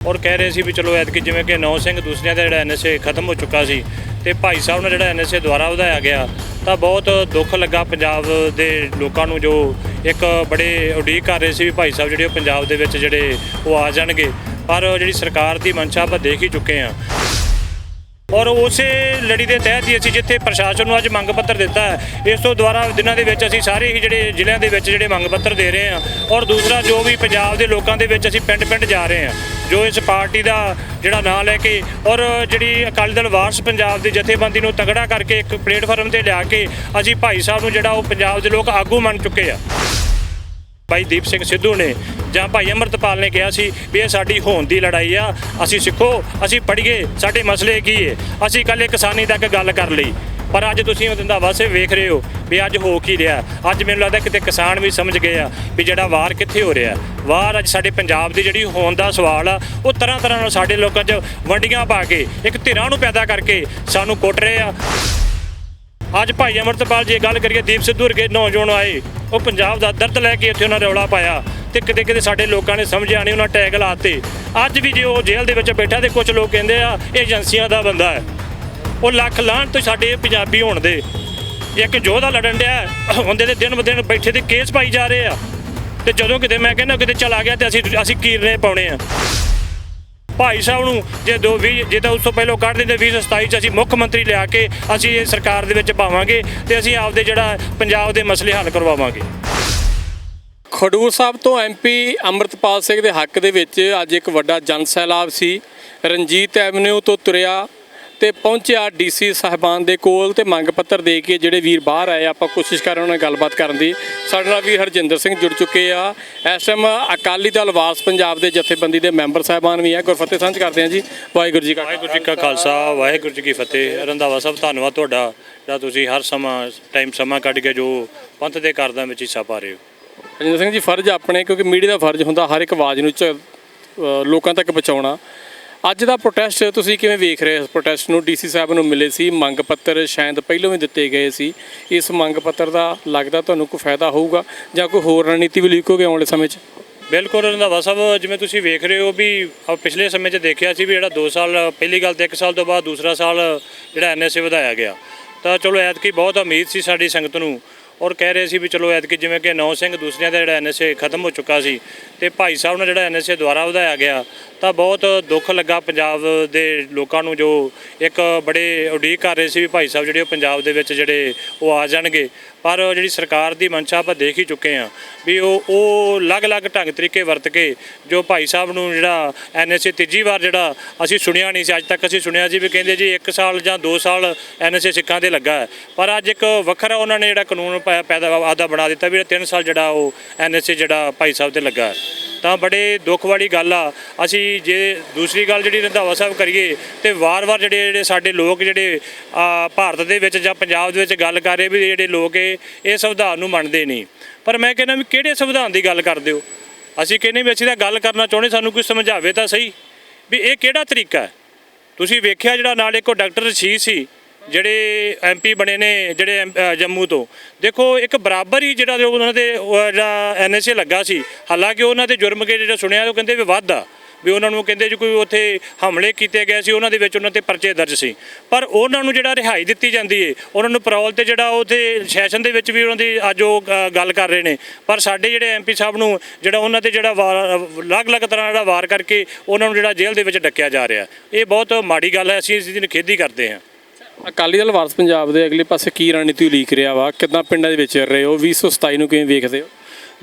ਔਰ ਕਹਿ ਰਹੇ ਸੀ ਵੀ ਚਲੋ ਐਤਕੀ ਜਿਵੇਂ ਕਿ ਨੌ ਸਿੰਘ ਦੂਸਰਿਆਂ ਦਾ ਜਿਹੜਾ ਐਨਐਸਏ ਖਤਮ ਹੋ ਚੁੱਕਾ ਸੀ ਤੇ ਭਾਈ ਸਾਹਿਬ ਨਾਲ ਜਿਹੜਾ ਐਨਐਸਏ ਦੁਆਰਾ ਵਧਾਇਆ ਗਿਆ, ਤਾਂ ਬਹੁਤ ਦੁੱਖ ਲੱਗਾ ਪੰਜਾਬ ਦੇ ਲੋਕਾਂ ਨੂੰ ਜੋ ਇੱਕ ਬੜੇ ਉਡੀਕ ਕਰ ਰਹੇ ਸੀ ਵੀ ਭਾਈ ਸਾਹਿਬ ਜਿਹੜੇ ਉਹ ਪੰਜਾਬ ਦੇ ਵਿੱਚ ਜਿਹੜੇ ਉਹ ਆ ਜਾਣਗੇ। ਪਰ ਜਿਹੜੀ ਸਰਕਾਰ ਦੀ ਮਨਸ਼ਾ ਆਪਾਂ ਦੇਖ ਹੀ ਚੁੱਕੇ ਹਾਂ। ਔਰ ਉਸੇ ਲੜੀ ਦੇ ਤਹਿਤ ਹੀ ਅਸੀਂ ਜਿੱਥੇ ਪ੍ਰਸ਼ਾਸਨ ਨੂੰ ਅੱਜ ਮੰਗ ਪੱਤਰ ਦਿੱਤਾ ਹੈ, ਇਸ ਤੋਂ ਦੁਆਰਾ ਦਿਨਾਂ ਦੇ ਵਿੱਚ ਅਸੀਂ ਸਾਰੇ ਹੀ ਜਿਹੜੇ ਜ਼ਿਲ੍ਹਿਆਂ ਦੇ ਵਿੱਚ ਜਿਹੜੇ ਮੰਗ ਪੱਤਰ ਦੇ ਰਹੇ ਹਾਂ। ਔਰ ਦੂਸਰਾ, ਜੋ ਵੀ ਪੰਜਾਬ ਦੇ ਲੋਕਾਂ ਦੇ ਵਿੱਚ ਅਸੀਂ ਪਿੰਡ ਪਿੰਡ ਜਾ ਰਹੇ ਹਾਂ, ਜੋ ਇਸ ਪਾਰਟੀ ਦਾ ਜਿਹੜਾ ਨਾਂ ਲੈ ਕੇ ਔਰ ਜਿਹੜੀ ਅਕਾਲੀ ਦਲ ਵਾਰਸ ਪੰਜਾਬ ਦੀ ਜਥੇਬੰਦੀ ਨੂੰ ਤਗੜਾ ਕਰਕੇ ਇੱਕ ਪਲੇਟਫਾਰਮ ਤੇ ਲਿਆ ਕੇ ਅਸੀਂ ਭਾਈ ਸਾਹਿਬ ਨੂੰ ਜਿਹੜਾ ਉਹ ਪੰਜਾਬ ਦੇ ਲੋਕ ਆਗੂ ਮੰਨ ਚੁੱਕੇ ਆ। ਭਾਈ ਦੀਪ ਸਿੰਘ ਸਿੱਧੂ ਨੇ ਜਾਂ ਭਾਈ ਅਮਰਤਪਾਲ ਨੇ ਕਿਹਾ ਸੀ ਵੀ ਇਹ ਸਾਡੀ ਹੋਣ ਦੀ ਲੜਾਈ ਆ, ਅਸੀਂ ਸਿੱਖੋ, ਅਸੀਂ ਪੜ੍ਹੀਏ, ਸਾਡੇ ਮਸਲੇ ਕੀ ਏ? ਅਸੀਂ ਕੱਲੇ ਕਿਸਾਨੀ ਤੱਕ ਗੱਲ ਕਰ ਲਈ। ਪਰ ਅੱਜ ਤੁਸੀਂ ਉਹ ਦਿੰਦਾ ਵਾਸੇ ਵੇਖ ਰਹੇ ਹੋ ਵੀ ਅੱਜ ਹੋ ਕੀ ਰਿਹਾ। ਅੱਜ ਮੈਨੂੰ ਲੱਗਦਾ ਕਿਤੇ ਕਿਸਾਨ ਵੀ ਸਮਝ ਗਏ ਆ ਵੀ ਜਿਹੜਾ ਵਾਰ ਕਿੱਥੇ ਹੋ ਰਿਹਾ। ਵਾਰ ਅੱਜ ਸਾਡੇ ਪੰਜਾਬ ਦੀ ਜਿਹੜੀ ਹੋਣ ਦਾ ਸਵਾਲ ਆ, ਉਹ ਤਰ੍ਹਾਂ ਤਰ੍ਹਾਂ ਨਾਲ ਸਾਡੇ ਲੋਕਾਂ 'ਚ ਵੰਡੀਆਂ ਪਾ ਕੇ, ਇੱਕ ਧਿਰਾਂ ਨੂੰ ਪੈਦਾ ਕਰਕੇ ਸਾਨੂੰ ਕੁੱਟ ਰਹੇ ਆ। ਅੱਜ ਭਾਈ ਅਮਰਤਪਾਲ ਜੀ ਗੱਲ ਕਰੀਏ, ਦੀਪ ਸਿੱਧੂ ਵਰਗੇ ਨੌਜਵਾਨ ਆਏ। ਉਹ ਪੰਜਾਬ ਦਾ ਦਰਦ ਲੈ ਕੇ ਇੱਥੇ ਉਹਨਾਂ ਨੇ ਰੌਲਾ ਪਾਇਆ ਤੇ ਕਿਤੇ ਕਿਤੇ ਸਾਡੇ ਲੋਕਾਂ ਨੇ ਸਮਝਿਆ ਨਹੀਂ, ਉਹਨਾਂ ਟੈਗ ਲਾਤੇ ਅੱਜ ਵੀ ਜੇ ਉਹ ਜੇਲ੍ਹ ਦੇ ਵਿੱਚ ਬੈਠਾ ਤੇ ਕੁਝ ਲੋਕ ਕਹਿੰਦੇ ਆ, ਇਹ ਏਜੰਸੀਆਂ ਦਾ ਬੰਦਾ ਹੈ। ਉਹ ਲੱਖ ਲਾਹਣ ਤੋਂ ਸਾਡੇ ਪੰਜਾਬੀ ਹੋਣ ਦੇ। ਇੱਕ ਜੋਧਾ ਲੜਨ ਡਿਆ ਹੁੰਦੇ ਤੇ ਦਿਨ ਬ ਦਿਨ ਬੈਠੇ ਤੇ ਕੇਸ ਪਾਈ ਜਾ ਰਹੇ ਆ। ਤੇ ਜਦੋਂ ਕਿਤੇ ਮੈਂ ਕਹਿੰਦਾ, ਕਿਤੇ ਚਲਾ ਗਿਆ ਤੇ ਅਸੀਂ ਅਸੀਂ ਕੀਰਨੇ ਪਾਉਣੇ ਆ। ਭਾਈ ਸਾਹਿਬ ਨੂੰ ਜੇ ਦੋ ਵੀ ਜੇ ਤਾਂ ਉਸ ਤੋਂ ਪਹਿਲਾਂ ਕੱਢ ਦਿੰਦੇ 2027 ਚ ਅਸੀਂ ਮੁੱਖ ਮੰਤਰੀ ਲਿਆ ਕੇ ਅਸੀਂ ਇਹ ਸਰਕਾਰ ਦੇ ਵਿੱਚ ਪਾਵਾਂਗੇ ਤੇ ਅਸੀਂ ਆਪਦੇ ਜਿਹੜਾ ਪੰਜਾਬ ਦੇ ਮਸਲੇ ਹੱਲ ਕਰਵਾਵਾਂਗੇ। ਖਡੂਰ ਸਾਹਿਬ ਤੋਂ ਐਮਪੀ ਅੰਮ੍ਰਿਤਪਾਲ ਸਿੰਘ ਦੇ ਹੱਕ ਦੇ ਵਿੱਚ ਅੱਜ ਇੱਕ ਵੱਡਾ ਜਨ ਸੈਲਾਬ ਸੀ। ਰਣਜੀਤ ਐਵਨਿਊ ਤੋਂ ਤੁਰਿਆ ਤੇ ਪਹੁੰਚਿਆ ਡੀਸੀ ਸਾਹਿਬਾਨ ਦੇ ਕੋਲ ਤੇ ਮੰਗ ਪੱਤਰ ਦੇ ਕੇ ਜਿਹੜੇ ਵੀਰ ਬਾਹਰ ਆਏ ਆਪਾਂ ਕੋਸ਼ਿਸ਼ ਕਰ ਰਹੇ ਉਹਨਾਂ ਨਾਲ ਗੱਲਬਾਤ ਕਰਨ ਦੀ। ਸਾਡੇ ਨਾਲ ਵੀਰ ਹਰਜਿੰਦਰ ਸਿੰਘ ਜੁੜ ਚੁੱਕੇ ਆ। ਇਸ ਟਾਈਮ ਅਕਾਲੀ ਦਲ ਵਾਰਸ ਪੰਜਾਬ ਦੇ ਜਥੇਬੰਦੀ ਦੇ ਮੈਂਬਰ ਸਾਹਿਬਾਨ ਵੀ ਆ। ਗੁਰਫਤਿਹ ਸਾਂਝ ਕਰਦੇ ਆ ਜੀ। ਵਾਹਿਗੁਰੂ ਜੀ ਕਾ ਵਾਹਿਗੁਰੂ ਜੀ ਕਾ ਖਾਲਸਾ ਵਾਹਿਗੁਰੂ ਜੀ ਕੀ ਫਤਿਹ। ਰੰਧਾਵਾ ਸਾਹਿਬ ਧੰਨਵਾਦ ਤੁਹਾਡਾ ਜਿਹੜਾ ਤੁਸੀਂ ਹਰ ਸਮਾਂ ਟਾਈਮ ਸਮਾਂ ਕੱਢ ਕੇ ਜੋ ਪੰਥ ਦੇ ਕਾਰਜਾਂ ਵਿੱਚ ਹਿੱਸਾ ਪਾ ਰਹੇ ਹੋ। ਰਜਿੰਦਰ ਸਿੰਘ ਜੀ ਫਰਜ਼ ਆਪਣੇ ਕਿਉਂਕਿ ਮੀਡੀਆ ਦਾ ਫਰਜ਼ ਹੁੰਦਾ ਹਰ ਇੱਕ ਆਵਾਜ਼ ਨੂੰ ਲੋਕਾਂ ਤੱਕ ਪਹੁੰਚਾਉਣਾ। ਅੱਜ ਦਾ ਪ੍ਰੋਟੈਸਟ ਤੁਸੀਂ ਕਿਵੇਂ ਵੇਖ ਰਹੇ ਹੋ? ਇਸ ਪ੍ਰੋਟੈਸਟ ਨੂੰ ਡੀਸੀ ਸਾਹਿਬ ਨੂੰ ਮਿਲੇ ਸੀ, ਮੰਗ ਪੱਤਰ ਸ਼ਾਇਦ ਪਹਿਲਾਂ ਵੀ ਦਿੱਤੇ ਗਏ ਸੀ। ਇਸ ਮੰਗ ਪੱਤਰ ਦਾ ਲੱਗਦਾ ਤੁਹਾਨੂੰ ਕੋਈ ਫਾਇਦਾ ਹੋਊਗਾ ਜਾਂ ਕੋਈ ਹੋਰ ਰਣਨੀਤੀ ਵੀ ਲੀਕੋਗੇ ਆਉਣ ਵਾਲੇ ਸਮੇਂ 'ਚ? ਬਿਲਕੁਲ ਰੰਧਾਵਾ ਸਾਹਿਬ, ਜਿਵੇਂ ਤੁਸੀਂ ਵੇਖ ਰਹੇ ਹੋ ਵੀ ਪਿਛਲੇ ਸਮੇਂ 'ਚ ਦੇਖਿਆ ਸੀ ਵੀ ਜਿਹੜਾ 2 ਸਾਲ, ਪਹਿਲੀ ਗੱਲ ਤੇ 1 ਸਾਲ ਤੋਂ ਬਾਅਦ ਦੂਸਰਾ ਸਾਲ ਜਿਹੜਾ ਐਨਐਸਏ ਵਧਾਇਆ ਗਿਆ। ਤਾਂ ਚਲੋ ਐਤਕੀ ਬਹੁਤ ਉਮੀਦ ਸੀ ਸਾਡੀ ਸੰਗਤ ਨੂੰ ਔਰ ਕਹਿ ਰਹੇ ਸੀ ਵੀ ਚਲੋ ਐਤਕੀ ਜਿਵੇਂ ਕਿ ਨੌ ਸਿੰਘ ਦੂਸਰਿਆਂ ਦਾ ਜਿਹੜਾ ਐਨਐਸਏ ਖਤਮ ਹੋ ਚੁੱਕਾ ਸੀ ਤੇ ਭਾਈ ਸਾਹਿਬ ਨਾਲ ਜਿਹੜਾ ਐਨਐਸਏ ਦੁਆਰਾ ਵਧਾਇਆ ਗਿਆ, ਤਾਂ ਬਹੁਤ ਦੁੱਖ ਲੱਗਾ ਪੰਜਾਬ ਦੇ ਲੋਕਾਂ ਨੂੰ ਜੋ ਇੱਕ ਬੜੇ ਉਡੀਕ ਕਰ ਰਹੇ ਸੀ ਵੀ ਭਾਈ ਸਾਹਿਬ ਜਿਹੜੇ ਉਹ ਪੰਜਾਬ ਦੇ ਵਿੱਚ ਜਿਹੜੇ ਉਹ ਆ ਜਾਣਗੇ। ਪਰ ਜਿਹੜੀ ਸਰਕਾਰ ਦੀ ਮਨਸ਼ਾ ਆਪਾਂ ਦੇਖ ਹੀ ਚੁੱਕੇ ਹਾਂ ਵੀ ਉਹ ਉਹ ਅਲੱਗ-ਅਲੱਗ ਢੰਗ ਤਰੀਕੇ ਵਰਤ ਕੇ ਜੋ ਭਾਈ ਸਾਹਿਬ ਨੂੰ ਜਿਹੜਾ ਐਨਐਸਏ ਤੀਜੀ ਵਾਰ ਜਿਹੜਾ ਅਸੀਂ ਸੁਣਿਆ ਨਹੀਂ ਸੀ, ਅੱਜ ਤੱਕ ਅਸੀਂ ਸੁਣਿਆ ਸੀ ਵੀ ਕਹਿੰਦੇ ਜੀ 1 ਸਾਲ ਜਾਂ 2 ਸਾਲ ਐਨਐਸਏ ਸਿੱਖਾਂ ਦੇ ਲੱਗਾ ਹੈ। ਪਰ ਅੱਜ ਇੱਕ ਵੱਖਰਾ ਉਹਨਾਂ ਨੇ ਜਿਹੜਾ ਕਾਨੂੰਨ ਪੈ- ਪੈਦਾ ਆਦਾ ਬਣਾ ਦਿੱਤਾ ਵੀ 3 ਸਾਲ ਜਿਹੜਾ ਉਹ ਐਨਐਸਏ ਜਿਹੜਾ ਭਾਈ ਸਾਹਿਬ ਤੇ ਲੱਗਾ ਹੈ। ਤਾਂ ਬੜੇ ਦੁੱਖ ਵਾਲੀ ਗੱਲ ਆ। ਅਸੀਂ ਜੇ ਦੂਸਰੀ ਗੱਲ ਜਿਹੜੀ ਰੰਧਾਵਾ ਸਾਹਿਬ ਕਰੀਏ, ਤੇ ਵਾਰ-ਵਾਰ ਜਿਹੜੇ ਜਿਹੜੇ ਸਾਡੇ ਲੋਕ ਜਿਹੜੇ ਭਾਰਤ ਦੇ ਵਿੱਚ ਜਾਂ ਪੰਜਾਬ ਦੇ ਵਿੱਚ ਗੱਲ ਕਰ ਰਹੇ ਵੀ ਜਿਹੜੇ ਲੋਕ ਇਹ ਇਹ ਸੰਵਿਧਾਨ ਨੂੰ ਮੰਨਦੇ ਨਹੀਂ। ਪਰ ਮੈਂ ਕਹਿੰਦਾ ਵੀ ਕਿਹੜੇ ਸੰਵਿਧਾਨ ਦੀ ਗੱਲ ਕਰਦੇ ਹੋ? ਅਸੀਂ ਕਹਿੰਦੇ ਵੀ ਅਸੀਂ ਤਾਂ ਗੱਲ ਕਰਨਾ ਚਾਹੁੰਦੇ, ਸਾਨੂੰ ਕੋਈ ਸਮਝਾਵੇ ਤਾਂ ਸਹੀ। ਵੀ ਇਹ ਕਿਹੜਾ ਤਰੀਕਾ ਹੈ? ਤੁਸੀਂ ਵੇਖਿਆ ਜਿਹੜਾ ਨਾਲ ਇੱਕੋ ਡਾਕਟਰ ਰਸ਼ੀਦ ਸੀ ਜਿਹੜੇ ਐਮਪੀ ਬਣੇ ਨੇ, ਜਿਹੜੇ ਐਮ- ਜੰਮੂ ਤੋਂ। ਦੇਖੋ, ਇੱਕ ਬਰਾਬਰ ਹੀ ਜਿਹੜਾ ਜੋ ਉਹਨਾਂ ਦੇ, ਉਹ ਜਿਹੜਾ ਐਨਐਸਏ ਲੱਗਾ ਸੀ, ਹਾਲਾਂਕਿ ਉਹਨਾਂ ਦੇ ਜੁਰਮ ਕੇ ਜਿਹੜਾ ਸੁਣਿਆ, ਉਹ ਕਹਿੰਦੇ ਵੀ ਵੱਧ। ਆ ਵੀ ਉਹਨਾਂ ਨੂੰ ਕਹਿੰਦੇ ਜੀ ਕੋਈ ਉੱਥੇ ਹਮਲੇ ਕੀਤੇ ਗਏ ਸੀ, ਉਹਨਾਂ ਦੇ ਵਿੱਚ ਉਹਨਾਂ ਤੇ ਪਰਚੇ ਦਰਜ ਸੀ। ਪਰ ਉਹਨਾਂ ਨੂੰ ਜਿਹੜਾ ਰਿਹਾਈ ਦਿੱਤੀ ਜਾਂਦੀ ਏ, ਉਹਨਾਂ ਨੂੰ ਪਰੋਲ ਤੇ ਜਿਹੜਾ ਉੱਥੇ ਸੈਸ਼ਨ ਦੇ ਵਿੱਚ ਵੀ ਉਹਨਾਂ ਦੀ ਅੱਜ ਉਹ ਗੱਲ ਕਰ ਰਹੇ ਨੇ। ਪਰ ਸਾਡੇ ਜਿਹੜੇ ਐਮਪੀ ਸਾਹਿਬ ਨੂੰ, ਜਿਹੜਾ ਉਹਨਾਂ ਤੇ ਜਿਹੜਾ ਵਾਰ ਅਲੱਗ-ਅਲੱਗ ਤਰ੍ਹਾਂ ਦਾ ਵਾਰ ਕਰਕੇ ਉਹਨਾਂ ਨੂੰ ਜਿਹੜਾ ਜੇਲ੍ਹ ਦੇ ਵਿੱਚ ਡੱਕਿਆ ਜਾ ਰਿਹਾ। ਇਹ ਬਹੁਤ ਮਾੜੀ ਗੱਲ ਹੈ, ਅਸੀਂ ਇਸ ਦੀ ਨਿਖੇਧੀ ਕਰਦੇ ਹਾਂ। ਅਕਾਲੀ ਦਲ ਵਾਰਸ ਪੰਜਾਬ ਦੇ ਅਗਲੇ ਪਾਸੇ ਕੀ ਰਣਨੀਤੀ ਉਲੀਕ ਰਿਹਾ ਵਾ? ਕਿੱਦਾਂ ਪਿੰਡਾਂ ਦੇ ਵਿੱਚ ਰਹੇ ਹੋ? 2027 ਨੂੰ ਕਿਵੇਂ ਵੇਖਦੇ ਹੋ?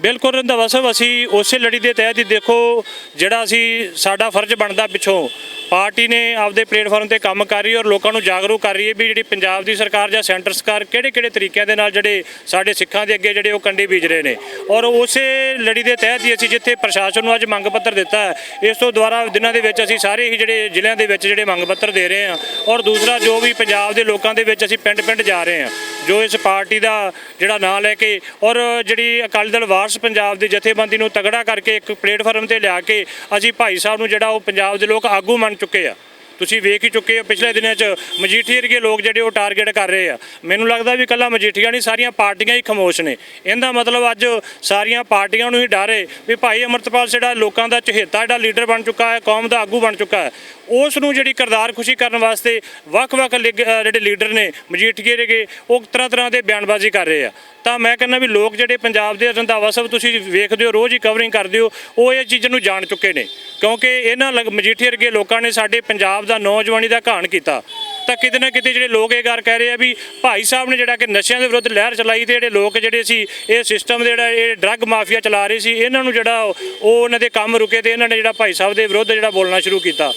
ਬਿਲਕੁਲ ਰੰਧਾਵਾ ਸਾਹਿਬ, ਅਸੀਂ ਉਸੇ ਲੜੀ ਦੇ ਤਹਿਤ ਹੀ ਦੇਖੋ, ਜਿਹੜਾ ਅਸੀਂ ਸਾਡਾ ਫਰਜ਼ ਬਣਦਾ ਪਿੱਛੋਂ ਪਾਰਟੀ ਨੇ ਆਪਦੇ ਪਲੇਟਫਾਰਮ ਤੇ ਕੰਮ ਕਰ ਰਹੀ ਹੈ ਔਰ ਲੋਕਾਂ ਨੂੰ ਜਾਗਰੂਕ ਕਰ ਰਹੀ ਹੈ ਵੀ ਜਿਹੜੀ ਪੰਜਾਬ ਦੀ ਸਰਕਾਰ ਜਾਂ ਸੈਂਟਰ ਸਰਕਾਰ ਕਿਹੜੇ ਕਿਹੜੇ ਤਰੀਕਿਆਂ ਦੇ ਨਾਲ ਜਿਹੜੇ ਸਾਡੇ ਸਿੱਖਾਂ ਦੇ ਅੱਗੇ ਜਿਹੜੇ ਉਹ ਕੰਡੇ ਬੀਜ ਰਹੇ ਨੇ। ਔਰ ਉਸੇ ਲੜੀ ਦੇ ਤਹਿਤ ਹੀ ਅਸੀਂ ਜਿੱਥੇ ਪ੍ਰਸ਼ਾਸਨ ਨੂੰ ਅੱਜ ਮੰਗ ਪੱਤਰ ਦਿੱਤਾ ਇਸ ਤੋਂ ਦੁਆਰਾ ਦਿਨਾਂ ਦੇ ਵਿੱਚ ਅਸੀਂ ਸਾਰੇ ਹੀ ਜਿਹੜੇ ਜ਼ਿਲ੍ਹਿਆਂ ਦੇ ਵਿੱਚ ਜਿਹੜੇ ਮੰਗ ਪੱਤਰ ਦੇ ਰਹੇ ਹਾਂ ਔਰ ਦੂਸਰਾ ਜੋ ਵੀ ਪੰਜਾਬ ਦੇ ਲੋਕਾਂ ਦੇ ਵਿੱਚ ਅਸੀਂ ਪਿੰਡ ਪਿੰਡ ਜਾ ਰਹੇ ਹਾਂ, ਜੋ ਇਸ ਪਾਰਟੀ ਦਾ ਜਿਹੜਾ ਨਾਂ ਲੈ ਕੇ ਔਰ ਜਿਹੜੀ ਅਕਾਲੀ ਦਲ ਵਾਰਸ ਪੰਜਾਬ ਦੀ ਜਥੇਬੰਦੀ ਨੂੰ ਤਗੜਾ ਕਰਕੇ ਇੱਕ ਪਲੇਟਫਾਰਮ ਤੇ ਲਿਆ ਕੇ ਅਸੀਂ ਭਾਈ ਸਾਹਿਬ ਨੂੰ ਜਿਹੜਾ ਉਹ ਪੰਜਾਬ ਦੇ ਲੋਕ ਆਗੂ ਮੰਨ ਚੁੱਕੇ ਆ। ਤੁਸੀਂ ਵੇਖ ਹੀ ਚੁੱਕੇ ਹੋ, ਪਿਛਲੇ ਦਿਨਾਂ 'ਚ ਮਜੀਠੀ ਵਰਗੇ ਲੋਕ ਜਿਹੜੇ ਉਹ ਟਾਰਗੇਟ ਕਰ ਰਹੇ ਆ। ਮੈਨੂੰ ਲੱਗਦਾ ਵੀ ਕੱਲਾ ਮਜੀਠੀਆ ਨਹੀਂ, ਸਾਰੀਆਂ ਪਾਰਟੀਆਂ ਹੀ ਖਮੋਸ਼ ਨੇ। ਇਹਦਾ ਮਤਲਬ ਅੱਜ ਸਾਰੀਆਂ ਪਾਰਟੀਆਂ ਨੂੰ ਹੀ ਡਰ ਵੀ ਭਾਈ ਅਮਰਤਪਾਲ ਜਿਹੜਾ ਲੋਕਾਂ ਦਾ ਚਹੇਤਾ, ਜਿਹੜਾ ਲੀਡਰ ਬਣ ਚੁੱਕਾ ਹੈ, ਕੌਮ ਦਾ ਆਗੂ ਬਣ ਚੁੱਕਾ ਹੈ, ਉਸ ਨੂੰ ਜਿਹੜੀ ਕਰਦਾਰ ਖੁਸ਼ੀ ਕਰਨ ਵਾਸਤੇ ਵੱਖ-ਵੱਖ ਲਿਗ- ਜਿਹੜੇ ਲੀਡਰ ਨੇ, ਮਜੀਠੀਏ ਦੇ ਉਹ ਤਰ੍ਹਾਂ ਤਰ੍ਹਾਂ ਦੇ ਬਿਆਨਬਾਜ਼ੀ ਕਰ ਰਹੇ ਆ। ਤਾਂ ਮੈਂ ਕਹਿੰਦਾ ਵੀ ਲੋਕ ਜਿਹੜੇ ਪੰਜਾਬ ਦੇ ਰੰਧਾਵਾ ਸਾਹਿਬ ਤੁਸੀਂ ਵੇਖਦੇ ਹੋ, ਰੋਜ਼ ਹੀ ਕਵਰਿੰਗ ਕਰਦੇ ਹੋ, ਉਹ ਇਹ ਚੀਜ਼ਾਂ ਨੂੰ ਜਾਣ ਚੁੱਕੇ ਨੇ। ਕਿਉਂਕਿ ਇਹਨਾਂ ਲਗ- ਮਜੀਠੀਏ ਵਰਗੇ ਲੋਕਾਂ ਨੇ ਸਾਡੇ ਪੰਜਾਬ ਦਾ ਨੌਜਵਾਨੀ ਦਾ ਘਾਣ ਕੀਤਾ। ਤਾਂ ਕਿਤੇ ਨਾ ਕਿਤੇ ਜਿਹੜੇ ਲੋਕ ਇਹ ਗੱਲ ਕਹਿ ਰਹੇ ਆ ਵੀ ਭਾਈ ਸਾਹਿਬ ਨੇ ਜਿਹੜਾ ਕਿ ਨਸ਼ਿਆਂ ਦੇ ਵਿਰੁੱਧ ਲਹਿਰ ਚਲਾਈ ਤੇ ਜਿਹੜੇ ਲੋਕ ਜਿਹੜੇ ਸੀ ਇਹ ਸਿਸਟਮ ਜਿਹੜਾ ਇਹ ਡਰੱਗ ਮਾਫੀਆ ਚਲਾ ਰਹੇ ਸੀ ਇਹਨਾਂ ਨੂੰ ਜਿਹੜਾ ਉਹ ਉਹਨਾਂ ਦੇ ਕੰਮ ਰੁਕੇ ਤੇ ਇਹਨਾਂ ਨੇ ਜਿਹੜਾ ਭਾਈ ਸਾਹਿਬ ਦੇ ਵਿਰੁੱਧ ਜਿਹੜਾ ਬੋਲਣਾ ਸ਼ੁਰੂ ਕੀਤਾ।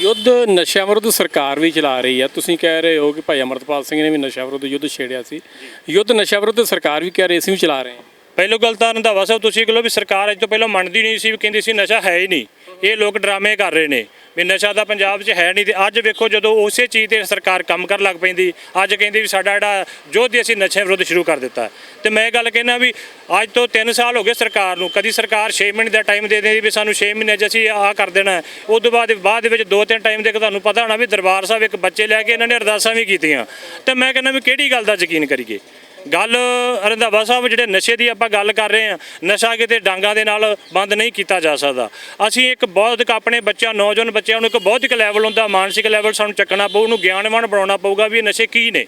ਯੁੱਧ ਨਸ਼ਿਆਂ ਵਿਰੁੱਧ ਸਰਕਾਰ ਵੀ ਚਲਾ ਰਹੀ ਆ। ਤੁਸੀਂ ਕਹਿ ਰਹੇ ਹੋ ਕਿ ਭਾਈ ਅਮਰਤਪਾਲ ਸਿੰਘ ਨੇ ਵੀ ਨਸ਼ਾ ਵਿਰੁੱਧ ਯੁੱਧ ਛੇੜਿਆ ਸੀ। ਯੁੱਧ ਨਸ਼ਾ ਵਿਰੁੱਧ ਸਰਕਾਰ ਵੀ ਕਹਿ ਰਹੀ ਅਸੀਂ ਵੀ ਚਲਾ ਰਹੇ ਹਾਂ ਪਹਿਲੋ ਗੱਲ ਤਾਂ ਰੰਧਾਵਾ ਸਾਹਿਬ ਤੁਸੀਂ ਕਹੋ ਵੀ ਸਰਕਾਰ ਅੱਜ ਤੋਂ ਪਹਿਲਾਂ ਮੰਨਦੀ ਨਹੀਂ ਸੀ ਵੀ ਕਹਿੰਦੀ ਸੀ ਨਸ਼ਾ ਹੈ ਹੀ ਨਹੀਂ। ਇਹ ਲੋਕ ਡਰਾਮੇ ਕਰ ਰਹੇ ਨੇ। ਵੀ ਨਸ਼ਾ ਤਾਂ ਪੰਜਾਬ 'ਚ ਹੈ ਨਹੀਂ ਤੇ ਅੱਜ ਵੇਖੋ ਜਦੋਂ ਉਸੇ ਚੀਜ਼ ਤੇ ਸਰਕਾਰ ਕੰਮ ਕਰਨ ਲੱਗ ਪੈਂਦੀ, ਅੱਜ ਕਹਿੰਦੀ ਵੀ ਸਾਡਾ ਜਿਹੜਾ ਯੁੱਧ ਅਸੀਂ ਨਸ਼ੇ ਵਿਰੁੱਧ ਸ਼ੁਰੂ ਕਰ ਦਿੱਤਾ। ਤੇ ਮੈਂ ਇਹ ਗੱਲ ਕਹਿਣਾ ਵੀ ਅੱਜ ਤੋਂ 3 ਸਾਲ ਹੋ ਗਏ ਸਰਕਾਰ ਨੂੰ, ਕਦੀ ਸਰਕਾਰ 6 ਮਹੀਨੇ ਦਾ ਟਾਈਮ ਦੇ ਦਿੰਦੀ ਵੀ ਸਾਨੂੰ 6 ਮਹੀਨੇ 'ਚ ਅਸੀਂ ਆਹ ਕਰ ਦੇਣਾ ਹੈ। ਉਸ ਤੋਂ ਬਾਅਦ ਬਾਅਦ ਵਿੱਚ ਦੋ ਤਿੰਨ ਟਾਈਮ ਦੇ ਤੁਹਾਨੂੰ ਪਤਾ ਹੋਣਾ ਵੀ ਦਰਬਾਰ ਸਾਹਿਬ ਇੱਕ ਬੱਚੇ ਲੈ ਕੇ ਇਹਨਾਂ ਨੇ ਅਰਦਾਸਾਂ ਵੀ ਕੀਤੀਆਂ। ਤੇ ਮੈਂ ਕਹਿੰਦਾ ਵੀ ਕਿਹੜੀ ਗੱਲ ਦਾ ਯਕੀਨ ਕਰੀਏ? ਗੱਲ ਰੰਧਾਵਾ ਸਾਹਿਬ, ਜਿਹੜੇ ਨਸ਼ੇ ਦੀ ਆਪਾਂ ਗੱਲ ਕਰ ਰਹੇ ਹਾਂ, ਨਸ਼ਾ ਕਿਤੇ ਡਾਂਗਾ ਦੇ ਨਾਲ ਬੰਦ ਨਹੀਂ ਕੀਤਾ ਜਾ ਸਕਦਾ। ਅਸੀਂ ਇੱਕ ਬਹੁਤ ਆਪਣੇ ਬੱਚਿਆਂ, ਨੌਜਵਾਨ ਬੱਚਿਆਂ ਨੂੰ ਇੱਕ ਬੌਧਿਕ ਲੈਵਲ ਹੁੰਦਾ, ਮਾਨਸਿਕ ਲੈਵਲ ਸਾਨੂੰ ਚੱਕਣਾ ਪਊ, ਉਹਨੂੰ ਗਿਆਨਵਾਨ ਬਣਾਉਣਾ ਪਊਗਾ ਵੀ ਇਹ ਨਸ਼ੇ ਕੀ ਨੇ।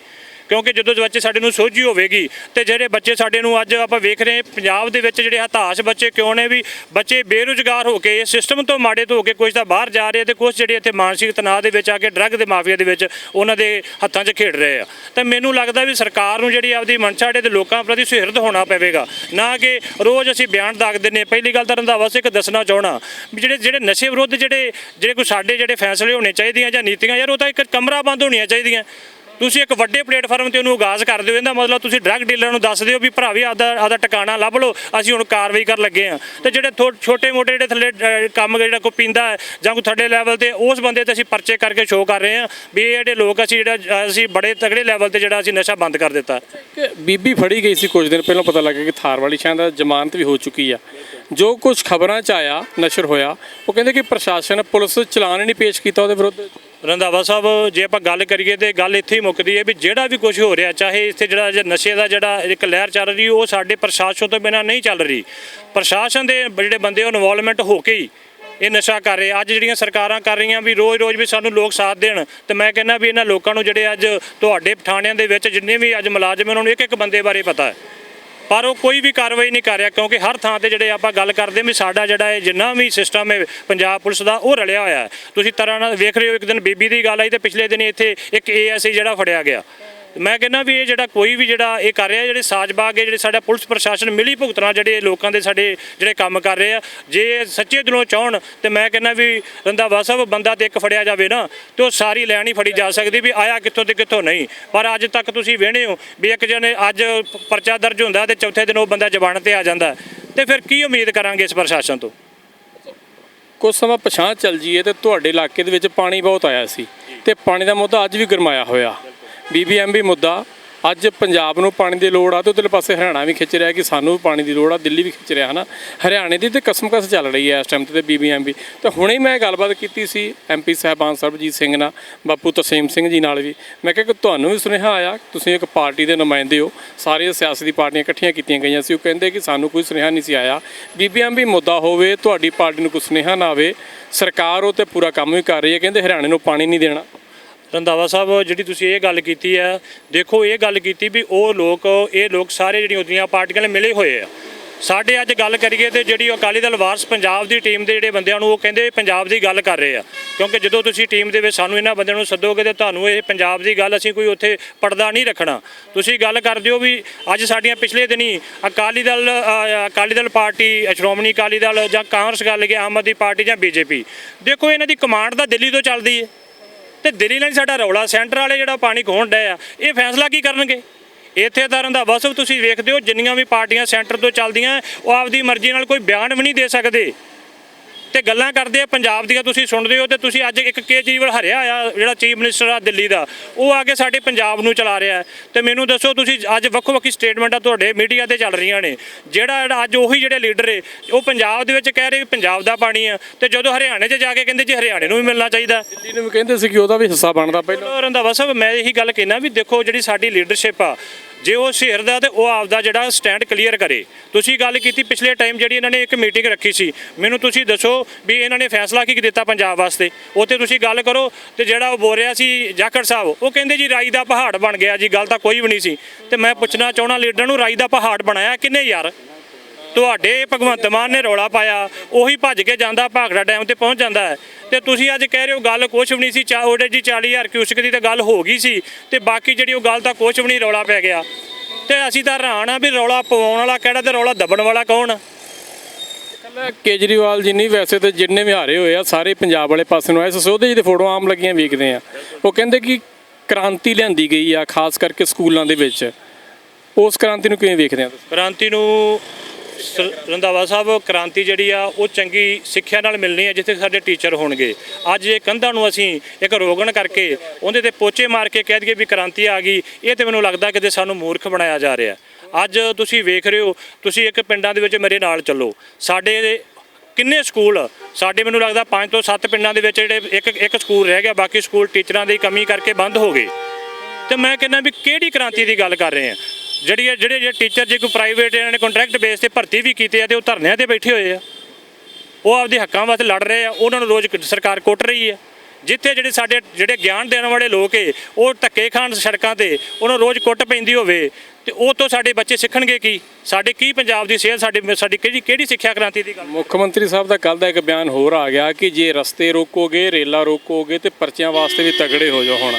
ਕਿਉਂਕਿ ਜਦੋਂ ਬੱਚੇ ਸਾਡੇ ਨੂੰ ਸੋਝੀ ਹੋਵੇਗੀ ਤੇ ਜਿਹੜੇ ਬੱਚੇ ਸਾਡੇ ਨੂੰ ਅੱਜ ਆਪਾਂ ਵੇਖ ਰਹੇ ਪੰਜਾਬ ਦੇ ਵਿੱਚ ਜਿਹੜੇ ਹਤਾਸ਼ ਬੱਚੇ ਕਿਉਂ ਨੇ ਵੀ ਬੱਚੇ ਬੇਰੁਜ਼ਗਾਰ ਹੋ ਕੇ ਇਸ ਸਿਸਟਮ ਤੋਂ ਮਾੜੇ ਤੋਂ ਹੋ ਕੇ ਕੁਝ ਤਾਂ ਬਾਹਰ ਜਾ ਰਹੇ ਤੇ ਕੁਝ ਜਿਹੜੇ ਇੱਥੇ ਮਾਨਸਿਕ ਤਣਾਅ ਦੇ ਵਿੱਚ ਆ ਕੇ ਡਰੱਗ ਦੇ ਮਾਫੀਆ ਦੇ ਵਿੱਚ ਉਹਨਾਂ ਦੇ ਹੱਥਾਂ 'ਚ ਖੇਡ ਰਹੇ ਆ। ਤਾਂ ਮੈਨੂੰ ਲੱਗਦਾ ਵੀ ਸਰਕਾਰ ਨੂੰ ਜਿਹੜੀ ਆਪਦੀ ਮਨਸਾੜੇ ਦੇ ਲੋਕਾਂ ਪ੍ਰਤੀ ਸੁਹਿਰਦ ਹੋਣਾ ਪਵੇਗਾ। ਨਾ ਕਿ ਰੋਜ਼ ਅਸੀਂ ਬਿਆਨ ਦਾਗ ਦਿੰਦੇ ਪਹਿਲੀ ਗੱਲ ਤਾਂ ਰੰਧਾਵਾ ਸਿੰਘ ਦੱਸਣਾ ਚਾਹਣਾ ਵੀ ਜਿਹੜੇ ਜਿਹੜੇ ਨਸ਼ੇ ਵਿਰੁੱਧ ਜਿਹੜੇ ਜਿਹੜੇ ਕੋਈ ਸਾਡੇ ਜਿਹੜੇ ਫੈਸਲੇ ਹੋਣੇ ਚਾਹੀਦੇ ਆ ਜਾਂ ਨੀਤੀਆਂ, ਯਾਰ ਉਹ ਤਾਂ ਇੱਕ ਕਮਰਾ ਬੰਦ ਹੋਣੀਆਂ ਚਾਹੀਦੀਆਂ। ਤੁਸੀਂ ਇੱਕ ਵੱਡੇ ਪਲੇਟਫਾਰਮ ਤੇ ਉਹਨੂੰ ਆਗਾਜ਼ ਕਰ ਦਿਓ, ਇਹਦਾ ਮਤਲਬ ਤੁਸੀਂ ਡਰੱਗ ਡੀਲਰ ਨੂੰ ਦੱਸ ਦਿਓ ਵੀ ਭਰਾਵੀ ਆਦਾ ਆਦਾ ਟਿਕਾਣਾ ਲੱਭ ਲਓ, ਅਸੀਂ ਹੁਣ ਕਾਰਵਾਈ ਕਰਨ ਲੱਗੇ ਆ ਤੇ ਜਿਹੜੇ ਛੋਟੇ ਮੋਟੇ ਜਿਹੜੇ ਥੱਲੇ ਕੰਮ ਜਿਹੜਾ ਕੋਈ ਪੀਂਦਾ ਜਾਂ ਕੋਈ ਥੱਲੇ ਲੈਵਲ ਤੇ, ਉਸ ਬੰਦੇ ਤੇ ਅਸੀਂ ਪਰਚੇ ਕਰਕੇ ਸ਼ੋਅ ਕਰ ਰਹੇ ਆ ਵੀ ਇਹ ਜਿਹੜੇ ਲੋਕ ਅਸੀਂ ਜਿਹੜਾ ਅਸੀਂ ਬੜੇ ਤਗੜੇ ਲੈਵਲ ਤੇ ਜਿਹੜਾ ਅਸੀਂ ਨਸ਼ਾ ਬੰਦ ਕਰ ਦਿੱਤਾ। ਬੀਬੀ ਫੜੀ ਗਈ ਸੀ ਕੁਝ ਦਿਨ ਪਹਿਲਾਂ ਪਤਾ ਲੱਗਾ ਕਿ ਥਾਰ ਵਾਲੀ ਸ਼ਾਇਦ ਜ਼ਮਾਨਤ ਵੀ ਹੋ ਚੁੱਕੀ ਆ। ਜੋ ਕੁਝ ਖਬਰਾਂ 'ਚ ਆਇਆ, ਨਸ਼ਰ ਹੋਇਆ, ਉਹ ਕਹਿੰਦੇ ਕਿ ਪ੍ਰਸ਼ਾਸਨ ਪੁਲਿਸ ਚਲਾਨ ਨਹੀਂ ਪੇਸ਼ ਕੀਤਾ ਉਹਦੇ ਵਿਰੁੱਧ। ਰੰਧਾਵਾ ਸਾਹਿਬ, ਜੇ ਆਪਾਂ ਗੱਲ ਕਰੀਏ ਤੇ ਗੱਲ ਇੱਥੇ ਹੀ ਮੁੱਕਦੀ ਹੈ ਵੀ ਜਿਹੜਾ ਵੀ ਕੁਝ ਹੋ ਰਿਹਾ, ਚਾਹੇ ਇੱਥੇ ਜਿਹੜਾ ਜੇ ਨਸ਼ੇ ਦਾ ਜਿਹੜਾ ਇੱਕ ਲਹਿਰ ਚੱਲ ਰਹੀ, ਉਹ ਸਾਡੇ ਪ੍ਰਸ਼ਾਸਨ ਤੋਂ ਬਿਨਾਂ ਨਹੀਂ ਚੱਲ ਰਹੀ। ਪ੍ਰਸ਼ਾਸਨ ਦੇ ਜਿਹੜੇ ਬੰਦੇ ਉਹ ਇਨਵੋਲਵਮੈਂਟ ਹੋ ਕੇ ਹੀ ਇਹ ਨਸ਼ਾ ਕਰ ਰਹੇ ਅੱਜ ਜਿਹੜੀਆਂ ਸਰਕਾਰਾਂ ਕਰ ਰਹੀਆਂ ਵੀ ਰੋਜ਼-ਰੋਜ਼ ਵੀ ਸਾਨੂੰ ਲੋਕ ਸਾਥ ਦੇਣ, ਤੇ ਮੈਂ ਕਹਿੰਦਾ ਵੀ ਇਹਨਾਂ ਲੋਕਾਂ ਨੂੰ ਜਿਹੜੇ ਅੱਜ ਤੁਹਾਡੇ ਥਾਣਿਆਂ ਦੇ ਵਿੱਚ ਜਿੰਨੇ ਵੀ ਅੱਜ ਮੁਲਾਜ਼ਮ ਉਹਨਾਂ ਨੂੰ ਇੱਕ-ਇੱਕ ਬੰਦੇ ਬਾਰੇ ਪਤਾ ਹੈ। ਪਰ ਉਹ ਕੋਈ ਵੀ ਕਾਰਵਾਈ ਨਹੀਂ ਕਰ ਰਿਹਾ, ਕਿਉਂਕਿ ਹਰ ਥਾਂ ਤੇ ਜਿਹੜੇ ਆਪਾਂ ਗੱਲ ਕਰਦੇ ਵੀ ਸਾਡਾ ਜਿਹੜਾ ਹੈ ਜਿੰਨਾ ਵੀ ਸਿਸਟਮ ਹੈ ਪੰਜਾਬ ਪੁਲਿਸ ਦਾ, ਉਹ ਰਲਿਆ ਹੋਇਆ ਤੁਸੀਂ ਤਰ੍ਹਾਂ ਨਾਲ ਵੇਖ ਰਹੇ ਹੋ, ਇੱਕ ਦਿਨ ਬੀਬੀ ਦੀ ਗੱਲ ਆਈ ਤੇ ਪਿਛਲੇ ਦਿਨ ਇੱਥੇ ਇੱਕ ਏਐਸਆਈ ਜਿਹੜਾ ਫੜਿਆ ਗਿਆ। ਮੈਂ ਕਹਿੰਦਾ ਵੀ ਇਹ ਜਿਹੜਾ ਕੋਈ ਵੀ ਜਿਹੜਾ ਇਹ ਕਰ ਰਿਹਾ, ਜਿਹੜੇ ਸਾਜ਼ਬਾਗ ਹੈ, ਜਿਹੜੇ ਸਾਡਾ ਪੁਲਿਸ ਪ੍ਰਸ਼ਾਸਨ ਮਿਲੀ ਭੁਗਤਣਾ, ਜਿਹੜੇ ਲੋਕਾਂ ਦੇ ਸਾਡੇ ਜਿਹੜੇ ਕੰਮ ਕਰ ਰਹੇ ਆ, ਜੇ ਸੱਚੇ ਦਿਲੋਂ ਚਾਹਣ ਤੇ ਮੈਂ ਕਹਿੰਦਾ ਵੀ ਰੰਧਾਵਾ ਸਾਹਿਬ ਬੰਦਾ ਤੇ ਇੱਕ ਫੜਿਆ ਜਾਵੇ ਨਾ, ਤੇ ਉਹ ਸਾਰੀ ਲੈਣ ਹੀ ਫੜੀ ਜਾ ਸਕਦੀ ਵੀ ਆਇਆ ਕਿੱਥੋਂ ਤੇ ਕਿੱਥੋਂ ਨਹੀਂ। ਪਰ ਅੱਜ ਤੱਕ ਤੁਸੀਂ ਵੇਹਣੇ ਹੋ ਵੀ ਇੱਕ ਜਣੇ ਅੱਜ ਪਰਚਾ ਦਰਜ ਹੁੰਦਾ ਤੇ ਚੌਥੇ ਦਿਨ ਉਹ ਬੰਦਾ ਜ਼ਬਾਨ ਤੇ ਆ ਜਾਂਦਾ। ਤੇ ਫਿਰ ਕੀ ਉਮੀਦ ਕਰਾਂਗੇ ਇਸ ਪ੍ਰਸ਼ਾਸਨ ਤੋਂ? ਕੁਝ ਸਮਾਂ ਪਛਾਣ ਚੱਲ ਜੀਏ ਤੇ ਤੁਹਾਡੇ ਇਲਾਕੇ ਦੇ ਵਿੱਚ ਪਾਣੀ ਬਹੁਤ ਆਇਆ ਸੀ ਤੇ ਪਾਣੀ ਦਾ ਮੁੱਦਾ ਅੱਜ ਵੀ ਗਰਮਾਇਆ ਹੋਇਆ। ਬੀਬੀਐਮਬੀ ਮੁੱਦਾ, ਅੱਜ ਪੰਜਾਬ ਨੂੰ ਪਾਣੀ ਦੀ ਲੋੜ ਆ ਤੇ ਉਧਰਲੇ ਪਾਸੇ ਹਰਿਆਣਾ ਵੀ ਖਿੱਚ ਰਿਹਾ ਕਿ ਸਾਨੂੰ ਵੀ ਪਾਣੀ ਦੀ ਲੋੜ ਆ, ਦਿੱਲੀ ਵੀ ਖਿੱਚ ਰਿਹਾ, ਹਨਾ? ਹਰਿਆਣੇ ਦੀ ਤੇ ਕਸਮਕਸ ਚੱਲ ਰਹੀ ਹੈ ਇਸ ਟਾਈਮ ਤੇ ਬੀਬੀਐਮਬੀ। ਤੇ ਹੁਣੇ ਮੈਂ ਗੱਲਬਾਤ ਕੀਤੀ ਸੀ ਐਮਪੀ ਸਾਹਿਬਾਨ ਸਰਬਜੀਤ ਸਿੰਘ ਨਾਲ, ਬਾਪੂ ਤਸੀਮ ਸਿੰਘ ਜੀ ਨਾਲ ਵੀ। ਮੈਂ ਕਿਹਾ ਕਿ ਤੁਹਾਨੂੰ ਵੀ ਸੁਨੇਹਾ ਆਇਆ, ਤੁਸੀਂ ਇੱਕ ਪਾਰਟੀ ਦੇ ਨੁਮਾਇੰਦੇ ਹੋ, ਸਾਰੀਆਂ ਸਿਆਸੀ ਪਾਰਟੀਆਂ ਇਕੱਠੀਆਂ ਕੀਤੀਆਂ ਗਈਆਂ ਸੀ, ਉਹ ਕਹਿੰਦੇ ਕਿ ਸਾਨੂੰ ਕੋਈ ਸੁਨੇਹਾ ਨਹੀਂ ਸੀ ਆਇਆ। ਬੀਬੀਐਮਬੀ ਮੁੱਦਾ ਹੋਵੇ, ਤੁਹਾਡੀ ਪਾਰਟੀ ਨੂੰ ਕੋਈ ਸੁਨੇਹਾ ਨਾ ਆਵੇ, ਸਰਕਾਰ ਉਹ ਤੇ ਪੂਰਾ ਕੰਮ ਵੀ ਕਰ ਰਹੀ ਹੈ, ਕਹਿੰਦੇ ਹਰਿਆਣੇ ਨੂੰ ਪਾਣੀ ਨਹੀਂ ਦੇਣਾ। ਰੰਧਾਵਾ ਸਾਹਿਬ, ਜਿਹੜੀ ਤੁਸੀਂ ਇਹ ਗੱਲ ਕੀਤੀ ਹੈ ਦੇਖੋ ਇਹ ਗੱਲ ਕੀਤੀ ਵੀ ਉਹ ਲੋਕ, ਇਹ ਲੋਕ ਸਾਰੇ ਜਿਹੜੀਆਂ ਉਹਦੀਆਂ ਪਾਰਟੀਆਂ ਨਾਲ ਮਿਲੇ ਹੋਏ ਆ। ਸਾਡੇ ਅੱਜ ਗੱਲ ਕਰੀਏ ਤੇ ਜਿਹੜੀ ਅਕਾਲੀ ਦਲ ਵਾਰਸ ਪੰਜਾਬ ਦੀ ਟੀਮ ਦੇ ਜਿਹੜੇ ਬੰਦਿਆਂ ਨੂੰ ਉਹ ਕਹਿੰਦੇ ਪੰਜਾਬ ਦੀ ਗੱਲ ਕਰ ਰਹੇ ਆ। ਕਿਉਂਕਿ ਜਦੋਂ ਤੁਸੀਂ ਟੀਮ ਦੇ ਵਿੱਚ ਸਾਨੂੰ ਇਹਨਾਂ ਬੰਦਿਆਂ ਨੂੰ ਸੱਦੋਗੇ ਤੇ ਤੁਹਾਨੂੰ ਇਹ ਪੰਜਾਬ ਦੀ ਗੱਲ ਅਸੀਂ ਕੋਈ ਉੱਥੇ ਪਰਦਾ ਨਹੀਂ ਰੱਖਣਾ। ਤੁਸੀਂ ਗੱਲ ਕਰਦੇ ਹੋ ਵੀ ਅੱਜ ਸਾਡੀਆਂ ਪਿਛਲੇ ਦਿਨੀ ਅਕਾਲੀ ਦਲ ਅਕਾਲੀ ਦਲ ਪਾਰਟੀ, ਸ਼੍ਰੋਮਣੀ ਅਕਾਲੀ ਦਲ ਜਾਂ ਕਾਂਗਰਸ ਗੱਲ ਕੇ ਆਮ ਆਦਮੀ ਪਾਰਟੀ ਜਾਂ ਬੀਜੇਪੀ। ਦੇਖੋ ਇਹਨਾਂ ਦੀ ਕਮਾਂਡ ਤਾਂ ਦਿੱਲੀ ਤੋਂ ਚੱਲਦੀ ਹੈ ਤੇ ਦਿੱਲੀ ਨਾਲ ਸਾਡਾ ਰੌਲਾ, ਸੈਂਟਰ ਵਾਲੇ ਜਿਹੜਾ ਪਾਣੀ ਖੋਣ ਡਏ ਆ, ਇਹ ਫੈਸਲਾ ਕੀ ਕਰਨਗੇ? ਇੱਥੇ ਤਾਂ ਰੰਦਾ ਵਸਵ ਤੁਸੀਂ ਵੇਖਦੇ ਹੋ ਜਿੰਨੀਆਂ ਵੀ ਪਾਰਟੀਆਂ ਸੈਂਟਰ ਤੋਂ ਚੱਲਦੀਆਂ, ਉਹ ਆਪਦੀ ਮਰਜ਼ੀ ਨਾਲ ਕੋਈ ਬਿਆਨ ਵੀ ਨਹੀਂ ਦੇ ਸਕਦੇ। ਤੇ ਗੱਲਾਂ ਕਰਦੇ ਆ ਪੰਜਾਬ ਦੀਆਂ ਤੁਸੀਂ ਸੁਣਦੇ ਹੋ ਤੇ ਤੁਸੀਂ ਅੱਜ ਇੱਕ ਕੇਜਰੀਵਾਲ ਹਰਿਆ ਆ ਜਿਹੜਾ ਚੀਫ ਮਿਨਿਸਟਰ ਆ ਦਿੱਲੀ ਦਾ। ਉਹ ਆ ਕੇ ਸਾਡੇ ਪੰਜਾਬ ਨੂੰ ਚਲਾ ਰਿਹਾ। ਤੇ ਮੈਨੂੰ ਦੱਸੋ ਤੁਸੀਂ ਅੱਜ ਵੱਖੋ ਵੱਖੀ ਸਟੇਟਮੈਂਟਾਂ ਤੁਹਾਡੇ ਮੀਡੀਆ ਤੇ ਚੱਲ ਰਹੀਆਂ ਨੇ। ਜਿਹੜਾ ਜਿਹੜਾ ਅੱਜ ਉਹੀ ਜਿਹੜੇ ਲੀਡਰ ਏ ਉਹ ਪੰਜਾਬ ਦੇ ਵਿੱਚ ਕਹਿ ਰਹੇ ਪੰਜਾਬ ਦਾ ਪਾਣੀ ਆ। ਤੇ ਜਦੋਂ ਹਰਿਆਣੇ 'ਚ ਜਾ ਕੇ ਕਹਿੰਦੇ ਜੀ ਹਰਿਆਣੇ ਨੂੰ ਵੀ ਮਿਲਣਾ ਚਾਹੀਦਾ। ਦਿੱਲੀ ਨੂੰ ਵੀ ਕਹਿੰਦੇ ਸੀ ਕਿ ਉਹਦਾ ਵੀ ਹਿੱਸਾ ਬਣਦਾ ਪਹਿਲਾਂ। ਰੰਧਾਵਾ ਸਾਹਿਬ ਮੈਂ ਇਹੀ ਗੱਲ ਕਹਿਣਾ ਵੀ ਦੇਖੋ ਜਿਹੜੀ ਸਾਡੀ ਲੀਡਰਸ਼ਿਪ ਆ ਜੇ ਉਹ ਸ਼ੇਰ ਦਾ ਤੇ ਉਹ ਆਪਦਾ ਜਿਹੜਾ ਸਟੈਂਡ ਕਲੀਅਰ ਕਰੇ। ਤੁਸੀਂ ਗੱਲ ਕੀਤੀ ਪਿਛਲੇ ਟਾਈਮ ਜਿਹੜੀ ਇਹਨਾਂ ਨੇ ਇੱਕ ਮੀਟਿੰਗ ਰੱਖੀ ਸੀ। ਮੈਨੂੰ ਤੁਸੀਂ ਦੱਸੋ ਵੀ ਇਹਨਾਂ ਨੇ ਫੈਸਲਾ ਕੀ ਦਿੱਤਾ ਪੰਜਾਬ ਵਾਸਤੇ? ਉੱਥੇ ਤੁਸੀਂ ਗੱਲ ਕਰੋ ਤੇ ਜਿਹੜਾ ਉਹ ਬੋਲ ਰਿਹਾ ਸੀ ਜਾਖੜ ਸਾਹਿਬ, ਉਹ ਕਹਿੰਦੇ ਜੀ ਰਾਈ ਦਾ ਪਹਾੜ ਬਣ ਗਿਆ ਜੀ, ਗੱਲ ਤਾਂ ਕੋਈ ਵੀ ਨਹੀਂ ਸੀ। ਤੇ ਮੈਂ ਪੁੱਛਣਾ ਚਾਹਣਾ ਲੀਡਰ ਨੂੰ ਰਾਈ ਦਾ ਪਹਾੜ ਬਣਾਇਆ ਕਿੰਨੇ ਯਾਰ? ਤੁਹਾਡੇ ਭਗਵੰਤ ਮਾਨ ਨੇ ਰੌਲਾ ਪਾਇਆ ਉਹੀ ਭੱਜ ਕੇ ਜਾਂਦਾ ਭਾਖੜਾ ਡੈਮ ਤੇ ਪਹੁੰਚ ਜਾਂਦਾ ਹੈ। ਤੇ ਤੁਸੀਂ ਅੱਜ ਕਹਿ ਰਹੇ ਹੋ ਗੱਲ ਕੁਛ ਵੀ ਨਹੀਂ ਸੀ ਉਹਦੇ ਜੀ 40000 ਕਿਊਸਕ ਦੀ ਤਾਂ ਗੱਲ ਹੋ ਗਈ ਸੀ ਤੇ ਬਾਕੀ ਜਿਹੜੀ ਉਹ ਗੱਲ ਤਾਂ ਕੁਛ ਵੀ ਨਹੀਂ ਰੌਲਾ ਪੈ ਗਿਆ। ਤੇ ਅਸੀਂ ਤਾਂ ਹੈਰਾਨ ਆ ਵੀ ਰੌਲਾ ਪਵਾਉਣ ਵਾਲਾ ਕਿਹੜਾ ਤੇ ਰੌਲਾ ਦੱਬਣ ਵਾਲਾ ਕੌਣ? ਕੱਲਾ ਕੇਜਰੀਵਾਲ ਜੀ ਨਹੀਂ ਵੈਸੇ ਤੇ ਜਿੰਨੇ ਵੀ ਹਾਰੇ ਹੋਏ ਆ ਸਾਰੇ ਪੰਜਾਬ ਵਾਲੇ ਪਾਸੇ ਨੂੰ ਆਏ ਸੋਧੇ ਜੀ ਦੇ ਫੋਟੋ ਆਮ ਲੱਗੀਆਂ ਵੇਖਦੇ ਆ ਉਹ ਕਹਿੰਦੇ ਕਿ ਕ੍ਰਾਂਤੀ ਲਿਆਂਦੀ ਗਈ ਆ ਖਾਸ ਕਰਕੇ ਸਕੂਲਾਂ ਦੇ ਵਿੱਚ। ਉਸ ਕ੍ਰਾਂਤੀ ਨੂੰ ਕਿਵੇਂ ਵੇਖਦੇ ਆ ਤੁਸੀਂ? ਕ੍ਰਾਂਤੀ ਨੂੰ ਸ- ਰੰਧਾਵਾ ਸਾਹਿਬ, ਕ੍ਰਾਂਤੀ ਜਿਹੜੀ ਆ, ਉਹ ਚੰਗੀ ਸਿੱਖਿਆ ਨਾਲ ਮਿਲਣੀ ਹੈ, ਜਿੱਥੇ ਸਾਡੇ ਟੀਚਰ ਹੋਣਗੇ। ਅੱਜ ਇਹ ਕੰਧਾਂ ਨੂੰ ਅਸੀਂ ਇੱਕ ਰੋਗਣ ਕਰਕੇ ਉਹਦੇ ਤੇ ਪੋਚੇ ਮਾਰ ਕੇ ਕਹਿ ਦਈਏ ਵੀ ਕ੍ਰਾਂਤੀ ਆ ਗਈ, ਇਹ ਤੇ ਮੈਨੂੰ ਲੱਗਦਾ ਕਿਤੇ ਸਾਨੂੰ ਮੂਰਖ ਬਣਾਇਆ ਜਾ ਰਿਹਾ। ਅੱਜ ਤੁਸੀਂ ਵੇਖ ਰਹੇ ਹੋ, ਤੁਸੀਂ ਇੱਕ ਪਿੰਡਾਂ ਦੇ ਵਿੱਚ ਮੇਰੇ ਨਾਲ ਚੱਲੋ। ਸਾਡੇ ਕਿੰਨੇ ਸਕੂਲ? ਸਾਡੇ ਮੈਨੂੰ ਲੱਗਦਾ 5 ਤੋਂ 7 ਪਿੰਡਾਂ ਦੇ ਵਿੱਚ ਜਿਹੜੇ ਇੱਕ ਇੱਕ ਸਕੂਲ ਰਹਿ ਗਿਆ, ਬਾਕੀ ਸਕੂਲ ਟੀਚਰਾਂ ਦੀ ਕਮੀ ਕਰਕੇ ਬੰਦ ਹੋ ਗਏ। ਤੇ ਮੈਂ ਕਹਿੰਦਾ ਵੀ ਕਿਹੜੀ ਕ੍ਰਾਂਤੀ ਦੀ ਗੱਲ ਕਰ ਰਹੇ ਆ? ਜਿਹੜੀ ਇਹ- ਜਿਹੜੇ ਜਿਹੜੇ ਟੀਚਰ ਜੇ ਕੋਈ ਪ੍ਰਾਈਵੇਟ ਇਹਨਾਂ ਨੇ ਕੰਟਰੈਕਟ ਬੇਸ ਤੇ ਭਰਤੀ ਵੀ ਕੀਤੇ ਆ ਤੇ ਉਹ ਧਰਨਿਆਂ ਤੇ ਬੈਠੇ ਹੋਏ ਆ। ਉਹ ਆਪਦੇ ਹੱਕਾਂ ਵਾਸਤੇ ਲੜ ਰਹੇ ਆ, ਉਹਨਾਂ ਨੂੰ ਰੋਜ਼ ਸਰਕਾਰ ਕੁੱਟ ਰਹੀ ਹੈ ਜਿੱਥੇ ਜਿਹੜੇ ਸਾਡੇ ਜਿਹੜੇ ਗਿਆਨ ਦੇਣ ਵਾਲੇ ਲੋਕ ਏ, ਉਹ ਧੱਕੇ ਖਾਣ ਸੜਕਾਂ ਤੇ, ਉਹਨਾਂ ਰੋਜ਼ ਕੁੱਟ ਪੈਂਦੀ ਹੋਵੇ, ਤੇ ਉਹ ਤੋਂ ਸਾਡੇ ਬੱਚੇ ਸਿੱਖਣਗੇ ਕੀ? ਸਾਡੇ ਕੀ ਪੰਜਾਬ ਦੀ ਸਿਹਤ, ਸਾਡੇ ਸਾਡੀ ਕਿਹੜੀ ਕਿਹੜੀ ਸਿੱਖਿਆ ਕ੍ਰਾਂਤੀ ਦੀ ਗੱਲ? ਮੁੱਖ ਮੰਤਰੀ ਸਾਹਿਬ ਦਾ ਕੱਲ ਦਾ ਇੱਕ ਬਿਆਨ ਹੋਰ ਆ ਗਿਆ ਕਿ ਜੇ ਰਸਤੇ ਰੋਕੋਗੇ, ਰੇਲਾਂ ਰੋਕੋਗੇ ਤੇ ਪਰਚਿਆਂ ਵਾਸਤੇ ਵੀ ਤਗੜੇ ਹੋ ਜਾਓ ਹੁਣ।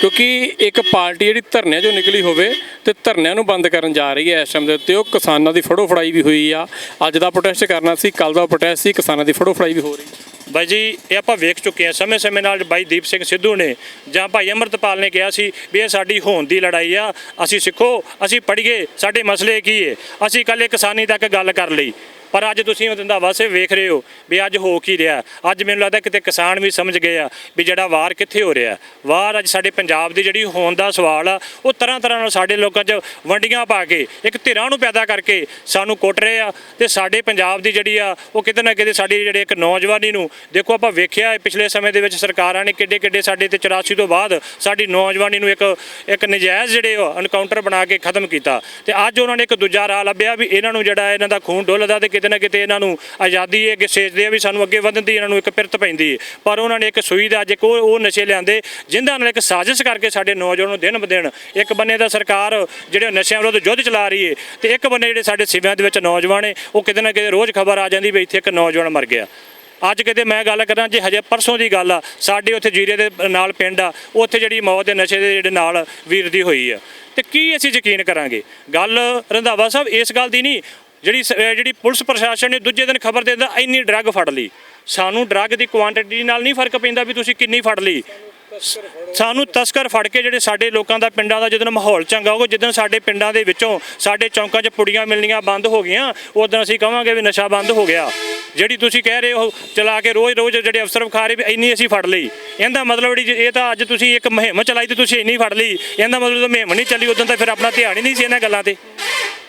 ਕਿਉਂਕਿ ਇੱਕ ਪਾਰਟੀ ਜਿਹੜੀ ਧਰਨਿਆਂ 'ਚੋਂ ਨਿਕਲੀ ਹੋਵੇ ਤੇ ਧਰਨਿਆਂ ਨੂੰ ਬੰਦ ਕਰਨ ਜਾ ਰਹੀ ਹੈ ਇਸ ਟਾਈਮ ਦੇ ਉੱਤੇ, ਉਹ ਕਿਸਾਨਾਂ ਦੀ ਫੜੋ ਫੜਾਈ ਵੀ ਹੋਈ ਆ। ਅੱਜ ਦਾ ਪ੍ਰੋਟੈਸਟ ਕਰਨਾ ਸੀ ਕੱਲ ਦਾ ਪ੍ਰੋਟੈਸਟ ਸੀ, ਕਿਸਾਨਾਂ ਦੀ ਫੜੋ ਫੜਾਈ ਵੀ ਹੋ ਰਹੀ ਬਾਈ ਜੀ, ਇਹ ਆਪਾਂ ਵੇਖ ਚੁੱਕੇ ਹਾਂ। ਸਮੇਂ ਸਮੇਂ ਨਾਲ ਬਾਈ ਦੀਪ ਸਿੰਘ ਸਿੱਧੂ ਨੇ ਜਾਂ ਭਾਈ ਅਮਰਤਪਾਲ ਨੇ ਕਿਹਾ ਸੀ ਵੀ ਇਹ ਸਾਡੀ ਹੋਣ ਦੀ ਲੜਾਈ ਆ। ਅਸੀਂ ਸਿੱਖੋ, ਅਸੀਂ ਪੜ੍ਹੀਏ, ਸਾਡੇ ਮਸਲੇ ਕੀ ਏ? ਅਸੀਂ ਕੱਲੇ ਕਿਸਾਨੀ ਤੱਕ ਗੱਲ ਕਰ ਲਈ। ਪਰ ਅੱਜ ਤੁਸੀਂ ਉਹ ਰੰਧਾਵਾ ਸੇ ਵੇਖ ਰਹੇ ਹੋ ਵੀ ਅੱਜ ਹੋ ਕੀ ਰਿਹਾ। ਅੱਜ ਮੈਨੂੰ ਲੱਗਦਾ ਕਿਤੇ ਕਿਸਾਨ ਵੀ ਸਮਝ ਗਏ ਆ ਵੀ ਜਿਹੜਾ ਵਾਰ ਕਿੱਥੇ ਹੋ ਰਿਹਾ। ਵਾਰ ਅੱਜ ਸਾਡੇ ਪੰਜਾਬ ਦੀ ਜਿਹੜੀ ਹੋਣ ਦਾ ਸਵਾਲ ਆ, ਉਹ ਤਰ੍ਹਾਂ ਤਰ੍ਹਾਂ ਨਾਲ ਸਾਡੇ ਲੋਕਾਂ 'ਚ ਵੰਡੀਆਂ ਪਾ ਕੇ, ਇੱਕ ਧਿਰਾਂ ਨੂੰ ਪੈਦਾ ਕਰਕੇ ਸਾਨੂੰ ਕੁੱਟ ਰਹੇ ਆ ਤੇ ਸਾਡੇ ਪੰਜਾਬ ਦੀ ਜਿਹੜੀ ਆ, ਉਹ ਕਿਤੇ ਨਾ ਕਿਤੇ ਸਾਡੀ ਜਿਹੜੇ ਇੱਕ ਨੌਜਵਾਨੀ ਨੂੰ, ਦੇਖੋ ਆਪਾਂ ਵੇਖਿਆ ਪਿਛਲੇ ਸਮੇਂ ਦੇ ਵਿੱਚ ਸਰਕਾਰਾਂ ਨੇ ਕਿੱਡੇ ਕਿੱਡੇ ਸਾਡੇ ਤੇ 84 ਤੋਂ ਬਾਅਦ ਸਾਡੀ ਨੌਜਵਾਨੀ ਨੂੰ ਇੱਕ ਇੱਕ ਨਜਾਇਜ਼ ਜਿਹੜੇ ਐਨਕਾਊਂਟਰ ਬਣਾ ਕੇ ਖਤਮ ਕੀਤਾ। ਤੇ ਅੱਜ ਉਹਨਾਂ ਨੇ ਇੱਕ ਦੂਜਾ ਰਾਹ ਲੱਭਿਆ ਵੀ ਇਹਨਾਂ ਨੂੰ ਜਿਹੜਾ ਇਹਨਾਂ ਦਾ ਖੂਨ ਡੁੱਲਦਾ ਤੇ ਕਿਤੇ ਨਾ ਕਿਤੇ ਇਹਨਾਂ ਨੂੰ ਆਜ਼ਾਦੀ ਇਹ ਅੱਗੇ ਸੇਚਦੇ ਆ ਵੀ ਸਾਨੂੰ ਅੱਗੇ ਵਧਣ ਦੀ ਇਹਨਾਂ ਨੂੰ ਇੱਕ ਪਿਰਤ ਪੈਂਦੀ ਹੈ ਪਰ ਉਹਨਾਂ ਨੇ ਇੱਕ ਸੂਈ ਦਾ ਅੱਜ ਇੱਕ ਉਹ ਨਸ਼ੇ ਲਿਆਂਦੇ, ਜਿਨ੍ਹਾਂ ਨਾਲ ਇੱਕ ਸਾਜ਼ਿਸ਼ ਕਰਕੇ ਸਾਡੇ ਨੌਜਵਾਨ ਨੂੰ ਦਿਨ ਬ ਦਿਨ ਇੱਕ ਬੰਨੇ ਦਾ ਸਰਕਾਰ ਜਿਹੜੇ ਨਸ਼ਿਆਂ ਵਿਰੁੱਧ ਯੁੱਧ ਚਲਾ ਰਹੀ ਹੈ ਤੇ ਇੱਕ ਬੰਨੇ ਜਿਹੜੇ ਸਾਡੇ ਸਿਵਿਆਂ ਦੇ ਵਿੱਚ ਨੌਜਵਾਨ ਹੈ ਉਹ ਕਿਤੇ ਨਾ ਕਿਤੇ ਰੋਜ਼ ਖਬਰ ਆ ਜਾਂਦੀ ਵੀ ਇੱਥੇ ਇੱਕ ਨੌਜਵਾਨ ਮਰ ਗਿਆ। ਅੱਜ ਕਿਤੇ ਮੈਂ ਗੱਲ ਕਰਾਂ ਜੇ ਹਜੇ ਪਰਸੋਂ ਦੀ ਗੱਲ ਆ, ਸਾਡੇ ਉੱਥੇ ਜੀਰੇ ਦੇ ਨਾਲ ਪਿੰਡ ਆ, ਉੱਥੇ ਜਿਹੜੀ ਮੌਤ ਦੇ ਨਸ਼ੇ ਦੇ ਜਿਹੜੇ ਨਾਲ ਵੀਰ ਦੀ ਹੋਈ ਆ। ਤੇ ਕੀ ਅਸੀਂ ਯਕੀਨ ਕਰਾਂਗੇ? ਗੱਲ ਰੰਧਾਵਾ ਸਾਹਿਬ, ਇਸ ਗੱਲ ਦੀ ਨਹੀਂ ਜਿਹੜੀ ਸ- ਜਿਹੜੀ ਪੁਲਿਸ ਪ੍ਰਸ਼ਾਸਨ ਨੇ ਦੂਜੇ ਦਿਨ ਖਬਰ ਦੇ ਦਿੰਦਾ ਇੰਨੀ ਡਰੱਗ ਫੜ ਲਈ। ਸਾਨੂੰ ਡਰੱਗ ਦੀ ਕੁਆਂਟੀਟੀ ਨਾਲ ਨਹੀਂ ਫ਼ਰਕ ਪੈਂਦਾ ਵੀ ਤੁਸੀਂ ਕਿੰਨੀ ਫੜ ਲਈ। ਸਾਨੂੰ ਤਸਕਰ ਫੜ ਕੇ ਜਿਹੜੇ ਸਾਡੇ ਲੋਕਾਂ ਦਾ ਪਿੰਡਾਂ ਦਾ ਜਦੋਂ ਮਾਹੌਲ ਚੰਗਾ ਹੋਊਗਾ ਜਦੋਂ ਸਾਡੇ ਪਿੰਡਾਂ ਦੇ ਵਿੱਚੋਂ ਸਾਡੇ ਚੌਂਕਾਂ 'ਚ ਪੁੜੀਆਂ ਮਿਲਣੀਆਂ ਬੰਦ ਹੋ ਗਈਆਂ, ਉਦੋਂ ਅਸੀਂ ਕਹਾਂਗੇ ਵੀ ਨਸ਼ਾ ਬੰਦ ਹੋ ਗਿਆ। ਜਿਹੜੀ ਤੁਸੀਂ ਕਹਿ ਰਹੇ ਹੋ ਚਲਾ ਕੇ ਰੋਜ਼ ਰੋਜ਼ ਜਿਹੜੇ ਅਫਸਰ ਵਿਖਾ ਰਹੇ ਵੀ ਇੰਨੀ ਅਸੀਂ ਫੜ ਲਈ। ਇਹਦਾ ਮਤਲਬ ਜਿਹੜੀ ਇਹ ਤਾਂ ਅੱਜ ਤੁਸੀਂ ਇੱਕ ਮੁਹਿੰਮ ਚਲਾਈ ਤੇ ਤੁਸੀਂ ਇੰਨੀ ਫੜ ਲਈ। ਇਹਦਾ ਮਤਲਬ ਤਾਂ ਮੁਹਿੰਮ ਨਹੀਂ ਚੱਲੀ, ਉਦੋਂ ਤਾਂ ਫਿਰ ਆਪਣਾ ਧਿਆਨ ਹੀ ਨਹੀਂ ਸੀ ਇਹਨਾਂ ਗੱਲਾਂ ਤੇ।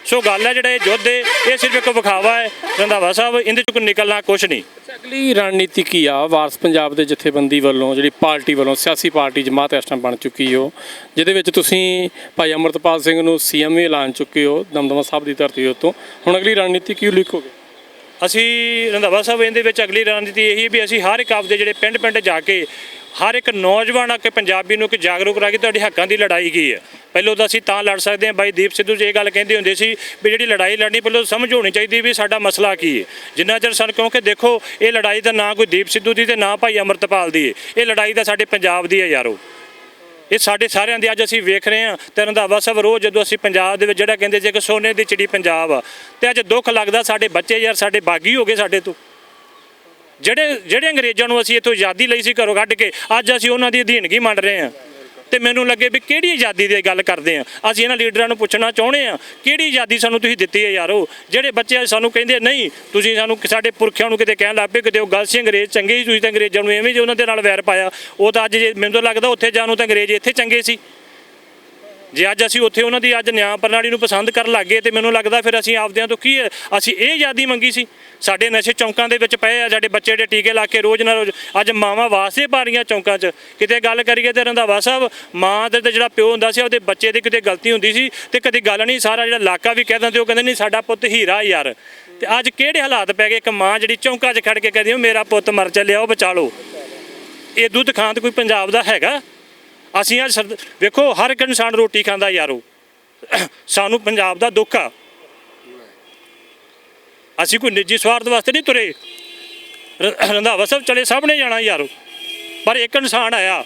ਸੋ ਗੱਲ ਹੈ ਜਿਹੜਾ ਇਹ ਯੁੱਧ ਹੈ ਇਹ ਸਿਰਫ ਇੱਕ ਵਿਖਾਵਾ ਹੈ ਰੰਧਾਵਾ ਸਾਹਿਬ ਇਹਦੇ ਚੋਂ ਨਿਕਲਣਾ ਕੁਝ ਨਹੀਂ। ਅਗਲੀ ਰਣਨੀਤੀ ਕੀ ਆ? ਵਾਰਸ ਪੰਜਾਬ ਦੇ ਜਥੇਬੰਦੀ ਵੱਲੋਂ ਜਿਹੜੀ ਪਾਰਟੀ ਵੱਲੋਂ ਸਿਆਸੀ ਪਾਰਟੀ ਜਮਾਤ ਇਸ ਟਾਈਮ ਬਣ ਚੁੱਕੀ ਹੋ ਜਿਹਦੇ ਵਿੱਚ ਤੁਸੀਂ ਭਾਈ ਅਮਰਤਪਾਲ ਸਿੰਘ ਨੂੰ ਸੀਐਮ ਵੀ ਐਲਾਨ ਚੁੱਕੇ ਹੋ ਦਮਦਮਾ ਸਾਹਿਬ ਦੀ ਧਰਤੀ ਉੱਤੋਂ। ਹੁਣ ਅਗਲੀ ਰਣਨੀਤੀ ਕੀ ਲਿਖੋਗੇ? ਅਸੀਂ ਰੰਧਾਵਾ ਸਾਹਿਬ ਇਹਦੇ ਵਿੱਚ ਅਗਲੀ ਰਣਨੀਤੀ ਇਹੀ ਵੀ ਅਸੀਂ ਹਰ ਇੱਕ ਆਪਦੇ ਜਿਹੜੇ ਪਿੰਡ ਪਿੰਡ ਜਾ ਕੇ ਹਰ ਇੱਕ ਨੌਜਵਾਨ ਆ ਕੇ ਪੰਜਾਬੀ ਨੂੰ ਕਿ ਜਾਗਰੂਕ ਕਰਾ ਕੇ ਤੁਹਾਡੇ ਹੱਕਾਂ ਦੀ ਲੜਾਈ ਕੀ ਹੈ? ਪਹਿਲਾਂ ਤਾਂ ਅਸੀਂ ਤਾਂ ਲੜ ਸਕਦੇ ਹਾਂ। ਬਾਈ ਦੀਪ ਸਿੱਧੂ ਜੀ ਇਹ ਗੱਲ ਕਹਿੰਦੇ ਹੁੰਦੇ ਸੀ ਵੀ ਜਿਹੜੀ ਲੜਾਈ ਲੜਨੀ, ਪਹਿਲਾਂ ਸਮਝ ਹੋਣੀ ਚਾਹੀਦੀ ਵੀ ਸਾਡਾ ਮਸਲਾ ਕੀ ਹੈ। ਜਿੰਨਾ ਚਿਰ ਸਾਨੂੰ ਕਿਉਂਕਿ ਦੇਖੋ, ਇਹ ਲੜਾਈ ਦਾ ਨਾ ਕੋਈ ਦੀਪ ਸਿੱਧੂ ਦੀ ਤੇ ਨਾ ਭਾਈ ਅਮਰਤਪਾਲ ਦੀ ਹੈ। ਇਹ ਲੜਾਈ ਤਾਂ ਸਾਡੇ ਪੰਜਾਬ ਦੀ ਹੈ ਯਾਰੋ। ਇਹ ਸਾਡੇ ਸਾਰਿਆਂ ਦੀ ਅੱਜ ਅਸੀਂ ਵੇਖ ਰਹੇ ਹਾਂ ਤੇ ਰੰਧਾਵਾ ਸਾਹਿਬ ਰੋਜ਼ ਜਦੋਂ ਅਸੀਂ ਪੰਜਾਬ ਦੇ ਵਿੱਚ ਜਿਹੜਾ ਕਹਿੰਦੇ ਸੀ ਕਿ ਸੋਨੇ ਦੀ ਚਿੜੀ ਪੰਜਾਬ ਆ, ਤੇ ਅੱਜ ਦੁੱਖ ਲੱਗਦਾ ਸਾਡੇ ਬੱਚੇ ਯਾਰ ਸਾਡੇ ਬਾਗੀ ਹੋ ਗਏ ਸਾਡੇ ਤੋਂ। ਜਿਹੜੇ ਜਿਹੜੇ ਅੰਗਰੇਜ਼ਾਂ ਨੂੰ ਅਸੀਂ ਇੱਥੋਂ ਆਜ਼ਾਦੀ ਲਈ ਸੀ ਘਰੋਂ ਕੱਢ ਕੇ, ਅੱਜ ਅਸੀਂ ਉਹਨਾਂ ਦੀ ਅਧੀਨਗੀ ਮੰਨ ਰਹੇ ਹਾਂ। ਤੇ ਮੈਨੂੰ ਲੱਗੇ ਵੀ ਕਿਹੜੀ ਆਜ਼ਾਦੀ ਦੀ ਗੱਲ ਕਰਦੇ ਆ ਅਸੀਂ ਇਹਨਾਂ ਲੀਡਰਾਂ ਨੂੰ ਪੁੱਛਣਾ ਚਾਹੁੰਦੇ ਆ ਕਿਹੜੀ ਆਜ਼ਾਦੀ ਸਾਨੂੰ ਤੁਸੀਂ ਦਿੱਤੀ ਹੈ ਯਾਰੋ? ਜਿਹੜੇ ਬੱਚੇ ਸਾਨੂੰ ਕਹਿੰਦੇ ਨਹੀਂ, ਤੁਸੀਂ ਸਾਨੂੰ ਸਾਡੇ ਪੁਰਖਿਆਂ ਨੂੰ ਕਿਤੇ ਕਹਿਣ ਲੱਗ ਪਏ, ਕਿਤੇ ਉਹ ਗੱਲ ਸੀ ਅੰਗਰੇਜ਼ ਚੰਗੇ ਸੀ, ਤੁਸੀਂ ਤਾਂ ਅੰਗਰੇਜ਼ਾਂ ਨੂੰ ਐਵੇਂ ਜੇ ਉਹਨਾਂ ਦੇ ਨਾਲ ਵੈਰ ਪਾਇਆ। ਉਹ ਤਾਂ ਅੱਜ ਜੇ ਮੈਨੂੰ ਤਾਂ ਲੱਗਦਾ ਉੱਥੇ ਜਾਣ ਨੂੰ ਤਾਂ ਅੰਗਰੇਜ਼ ਇੱਥੇ ਚੰਗੇ ਸੀ। ਜੇ ਅੱਜ ਅਸੀਂ ਉੱਥੇ ਉਹਨਾਂ ਦੀ ਅੱਜ ਨਿਆਂ ਪ੍ਰਣਾਲੀ ਨੂੰ ਪਸੰਦ ਕਰਨ ਲੱਗ ਗਏ ਤੇ ਮੈਨੂੰ ਲੱਗਦਾ ਫਿਰ ਅਸੀਂ ਆਪਦਿਆਂ ਤੋਂ ਕੀ ਹੈ? ਅਸੀਂ ਇਹ ਆਜ਼ਾਦੀ ਮੰਗੀ ਸੀ। ਸਾਡੇ ਨਸ਼ੇ ਚੌਂਕਾਂ ਦੇ ਵਿੱਚ ਪਏ ਆ, ਸਾਡੇ ਬੱਚੇ ਦੇ ਟੀਕੇ ਲਾ ਕੇ ਰੋਜ਼ ਨਾ ਰੋਜ਼, ਅੱਜ ਮਾਵਾਂ ਵਾਸਤੇ ਪਾ ਰਹੀਆਂ ਚੌਂਕਾਂ 'ਚ। ਕਿਤੇ ਗੱਲ ਕਰੀਏ ਤੇ ਰੰਧਾਵਾ ਸਾਹਿਬ, ਮਾਂ ਦੇ ਤੇ ਜਿਹੜਾ ਪਿਓ ਹੁੰਦਾ ਸੀ, ਉਹਦੇ ਬੱਚੇ ਦੀ ਕਿਤੇ ਗਲਤੀ ਹੁੰਦੀ ਸੀ ਤੇ ਕਦੇ ਗੱਲ ਨਹੀਂ, ਸਾਰਾ ਜਿਹੜਾ ਇਲਾਕਾ ਵੀ ਕਹਿ ਦਿੰਦੇ ਉਹ ਕਹਿੰਦੇ ਨਹੀਂ ਸਾਡਾ ਪੁੱਤ ਹੀਰਾ ਯਾਰ। ਤੇ ਅੱਜ ਕਿਹੜੇ ਹਾਲਾਤ ਪੈ ਗਏ? ਇੱਕ ਮਾਂ ਜਿਹੜੀ ਚੌਂਕਾਂ 'ਚ ਖੜ ਕੇ ਕਹਿੰਦੀ ਉਹ ਮੇਰਾ ਪੁੱਤ ਮਰ ਚੱਲਿਆ, ਉਹ ਬਚਾ ਲਓ। ਇਹ ਦੁੱਧ ਖਾਂਤ ਕੋਈ ਪੰਜਾਬ ਦਾ ਹੈਗਾ? ਅਸੀਂ ਅੱਜ ਵੇਖੋ, ਹਰ ਇੱਕ ਇਨਸਾਨ ਰੋਟੀ ਖਾਂਦਾ ਯਾਰੋ। ਸਾਨੂੰ ਪੰਜਾਬ ਦਾ ਦੁੱਖ ਆ। ਅਸੀਂ ਕੋਈ ਨਿੱਜੀ ਸਵਾਰਥ ਵਾਸਤੇ ਨਹੀਂ ਤੁਰੇ। ਰੰਧਾਵਾ ਸਾਹਿਬ ਚਲੇ ਸਭ ਨੇ ਜਾਣਾ ਯਾਰੋ। ਪਰ ਇੱਕ ਇਨਸਾਨ ਆਇਆ।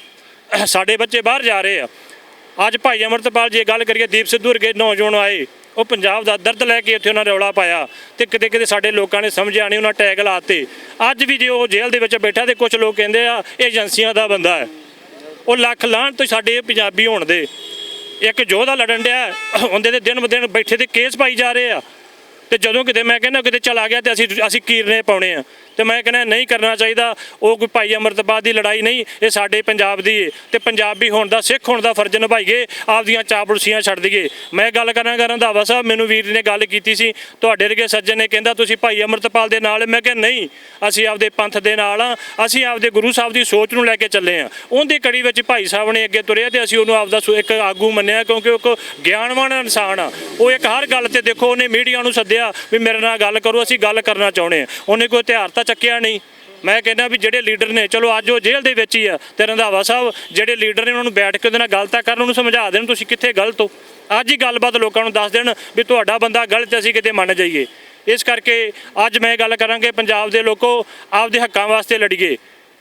ਸਾਡੇ ਬੱਚੇ ਬਾਹਰ ਜਾ ਰਹੇ ਆ। ਅੱਜ ਭਾਈ ਅਮਰਤਪਾਲ ਜੀ ਗੱਲ ਕਰੀਏ, ਦੀਪ ਸਿੱਧੂ ਵਰਗੇ ਨੌਜਵਾਨ ਆਏ। ਉਹ ਪੰਜਾਬ ਦਾ ਦਰਦ ਲੈ ਕੇ ਉੱਥੇ ਉਹਨਾਂ ਨੇ ਰੌਲਾ ਪਾਇਆ ਤੇ ਕਿਤੇ ਕਿਤੇ ਸਾਡੇ ਲੋਕਾਂ ਨੇ ਸਮਝਿਆ ਨਹੀਂ, ਉਹਨਾਂ ਟੈਗ ਲਾਤੇ ਅੱਜ ਵੀ ਜੇ ਉਹ ਜੇਲ੍ਹ ਦੇ ਵਿੱਚ ਬੈਠਾ ਤੇ ਕੁਝ ਲੋਕ ਕਹਿੰਦੇ ਆ, ਇਹ ਏਜੰਸੀਆਂ ਦਾ ਬੰਦਾ ਹੈ। ਉਹ ਲੱਖ ਲਾਹਣ ਤੋਂ ਸਾਡੇ ਪੰਜਾਬੀ ਹੋਣ ਦੇ। ਇੱਕ ਯੋਧਾ ਲੜਨ ਡਿਆ, ਉਹਦੇ ਤੇ ਦਿਨ ਬ ਦਿਨ ਬੈਠੇ ਤੇ ਕੇਸ ਪਾਈ ਜਾ ਰਹੇ ਆ। ਤੇ ਜਦੋਂ ਕਿਤੇ ਮੈਂ ਕਹਿੰਦਾ, ਕਿਤੇ ਚਲਾ ਗਿਆ ਤੇ ਅਸੀਂ ਅਸੀਂ ਕੀਰਨੇ ਪਾਉਣੇ ਆ। ਤੇ ਮੈਂ ਕਹਿੰਦਾ ਨਹੀਂ ਕਰਨਾ ਚਾਹੀਦਾ। ਉਹ ਕੋਈ ਭਾਈ ਅਮਰਤਪਾਲ ਦੀ ਲੜਾਈ ਨਹੀਂ, ਇਹ ਸਾਡੇ ਪੰਜਾਬ ਦੀ ਹੈ ਤੇ ਪੰਜਾਬੀ ਹੋਣ ਦਾ, ਸਿੱਖ ਹੋਣ ਦਾ ਫਰਜ਼ ਨਿਭਾਈਏ, ਆਪਦੀਆਂ ਚਾਪੜੂਸੀਆਂ ਛੱਡ ਦਈਏ। ਮੈਂ ਗੱਲ ਕਰਾਂਗਾ ਰੰਧਾਵਾ ਸਾਹਿਬ ਮੈਨੂੰ ਵੀਰ ਨੇ ਗੱਲ ਕੀਤੀ ਸੀ। ਤੁਹਾਡੇ ਵਰਗੇ ਸੱਜਣ ਨੇ ਕਹਿੰਦਾ, ਤੁਸੀਂ ਭਾਈ ਅਮਰਤਪਾਲ ਦੇ ਨਾਲ? ਮੈਂ ਕਿਹਾ, ਨਹੀਂ, ਅਸੀਂ ਆਪਦੇ ਪੰਥ ਦੇ ਨਾਲ ਆ। ਅਸੀਂ ਆਪਦੇ ਗੁਰੂ ਸਾਹਿਬ ਦੀ ਸੋਚ ਨੂੰ ਲੈ ਕੇ ਚੱਲੇ ਆ। ਉਹਦੀ ਕੜੀ ਵਿੱਚ ਭਾਈ ਸਾਹਿਬ ਨੇ ਅੱਗੇ ਤੁਰਿਆ ਤੇ ਅਸੀਂ ਉਹਨੂੰ ਆਪਦਾ ਸੋ- ਇੱਕ ਆਗੂ ਮੰਨਿਆ, ਕਿਉਂਕਿ ਉਹ ਇੱਕ ਗਿਆਨਵਾਨ ਇਨਸਾਨ ਆ। ਉਹ ਇੱਕ ਹਰ ਗੱਲ ਤੇ ਦੇਖੋ, ਉਹਨੇ ਮੀਡੀਆ ਨੂੰ ਸੱਦਿਆ ਵੀ ਮੇਰੇ ਨਾਲ ਗੱਲ ਕਰੋ, ਅਸੀਂ ਗੱਲ ਕਰਨਾ ਚਾਹੁੰਦੇ ਆ। ਉਹਨੇ ਕੋਈ ਹਥਿਆਰ ਤਾਂ ਚੱਕਿਆ ਨਹੀਂ। ਮੈਂ ਕਹਿੰਦਾ ਵੀ ਜਿਹੜੇ ਲੀਡਰ ਨੇ, ਚਲੋ ਅੱਜ ਉਹ ਜੇਲ੍ਹ ਦੇ ਵਿੱਚ ਹੀ ਆ ਤੇ ਰੰਧਾਵਾ ਸਾਹਿਬ, ਜਿਹੜੇ ਲੀਡਰ ਨੇ ਉਹਨਾਂ ਨੂੰ ਬੈਠ ਕੇ ਉਹਦੇ ਨਾਲ ਗੱਲ ਤਾਂ ਕਰਨ, ਉਹਨੂੰ ਸਮਝਾ ਦੇਣ ਤੁਸੀਂ ਕਿੱਥੇ ਗਲਤ ਹੋ। ਅੱਜ ਹੀ ਗੱਲਬਾਤ ਲੋਕਾਂ ਨੂੰ ਦੱਸ ਦੇਣ ਵੀ ਤੁਹਾਡਾ ਬੰਦਾ ਗਲਤ ਅਸੀਂ ਕਿਤੇ ਮੰਨ ਜਾਈਏ। ਇਸ ਕਰਕੇ ਅੱਜ ਮੈਂ ਗੱਲ ਕਰਾਂਗੇ ਪੰਜਾਬ ਦੇ ਲੋਕੋ, ਆਪਦੇ ਹੱਕਾਂ ਵਾਸਤੇ ਲੜੀਏ।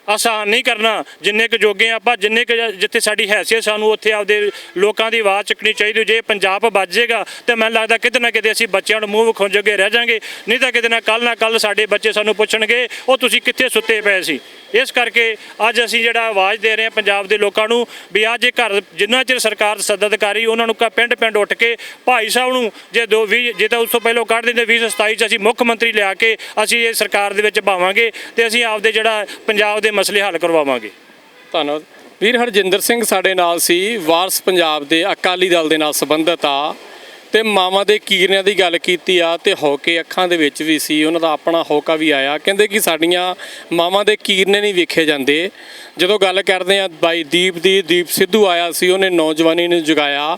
ਆਸਾਨ ਨਹੀਂ ਕਰਨਾ। ਜਿੰਨੇ ਕੁ ਜੋਗੇ ਹਾਂ ਆਪਾਂ, ਜਿੰਨੇ ਕੁ ਜਿੱਥੇ ਸਾਡੀ ਹੈਸੀਅਤ ਸਾਨੂੰ ਉੱਥੇ ਆਪਦੇ ਲੋਕਾਂ ਦੀ ਆਵਾਜ਼ ਚੱਕਣੀ ਚਾਹੀਦੀ ਜੇ ਪੰਜਾਬ ਬਚ ਜਾਏਗਾ ਤੇ ਮੈਨੂੰ ਲੱਗਦਾ ਕਿਤੇ ਨਾ ਕਿਤੇ ਅਸੀਂ ਬੱਚਿਆਂ ਨੂੰ ਮੂੰਹ ਵਿਖਾਉਣ ਰਹਿ ਜਾਾਂਗੇ। ਨਹੀਂ ਤਾਂ ਕਿਤੇ ਨਾ ਕੱਲ ਨਾ ਕੱਲ ਸਾਡੇ ਬੱਚੇ ਸਾਨੂੰ ਪੁੱਛਣਗੇ, ਉਹ ਤੁਸੀਂ ਕਿੱਥੇ ਸੁੱਤੇ ਪਏ ਸੀ? ਇਸ ਕਰਕੇ ਅੱਜ ਅਸੀਂ ਜਿਹੜਾ ਆਵਾਜ਼ ਦੇ ਰਹੇ ਹਾਂ ਪੰਜਾਬ ਦੇ ਲੋਕਾਂ ਨੂੰ, ਵੀ ਅੱਜ ਇਹ ਘਰ ਜਿੰਨਾ ਚਿਰ ਸਰਕਾਰ ਸੱਦਦਕਾਰੀ ਉਹਨਾਂ ਨੂੰ ਕਾ ਪਿੰਡ ਪਿੰਡ ਉੱਠ ਕੇ ਭਾਈ ਸਾਹਿਬ ਨੂੰ ਜੇ ਦੋ ਵੀਹ, ਜੇ ਤਾਂ ਉਸ ਤੋਂ ਪਹਿਲਾਂ ਕੱਢ ਦਿੰਦੇ 2027 ਚ ਅਸੀਂ ਮੁੱਖ ਮੰਤਰੀ ਲਿਆ ਕੇ ਅਸੀਂ ਇਹ ਸਰਕਾਰ ਦੇ ਵਿੱਚ ਭਾਵਾਂਗੇ ਤੇ ਅਸੀਂ ਆਪਦੇ ਜਿਹੜਾ ਪੰਜਾਬ ਦੇ ਮਸਲੇ ਹੱਲ ਕਰਵਾਵਾਂਗੇ। ਧੰਨਵਾਦ। ਵੀਰ ਹਰਜਿੰਦਰ ਸਿੰਘ ਸਾਡੇ ਨਾਲ ਸੀ, ਵਾਰਸ ਪੰਜਾਬ ਦੇ ਅਕਾਲੀ ਦਲ ਦੇ ਨਾਲ ਸੰਬੰਧਿਤ ਆ। ਤੇ ਮਾਵਾਂ ਦੇ ਕੀਰਨਿਆਂ ਦੀ ਗੱਲ ਕੀਤੀ ਆ ਤੇ ਹੋਕੇ ਅੱਖਾਂ ਦੇ ਵਿੱਚ ਵੀ ਸੀ, ਉਹਨਾਂ ਦਾ ਆਪਣਾ ਹੋਕਾ ਵੀ ਆਇਆ। ਕਹਿੰਦੇ ਕਿ ਸਾਡੀਆਂ ਮਾਵਾਂ ਦੇ ਕੀਰਨੇ ਨਹੀਂ ਵੇਖੇ ਜਾਂਦੇ। ਜਦੋਂ ਗੱਲ ਕਰਦੇ ਆ ਬਾਈ ਦੀਪ ਦੀ, ਦੀਪ ਸਿੱਧੂ ਆਇਆ ਸੀ, ਉਹਨੇ ਨੌਜਵਾਨੀ ਨੂੰ ਜਗਾਇਆ।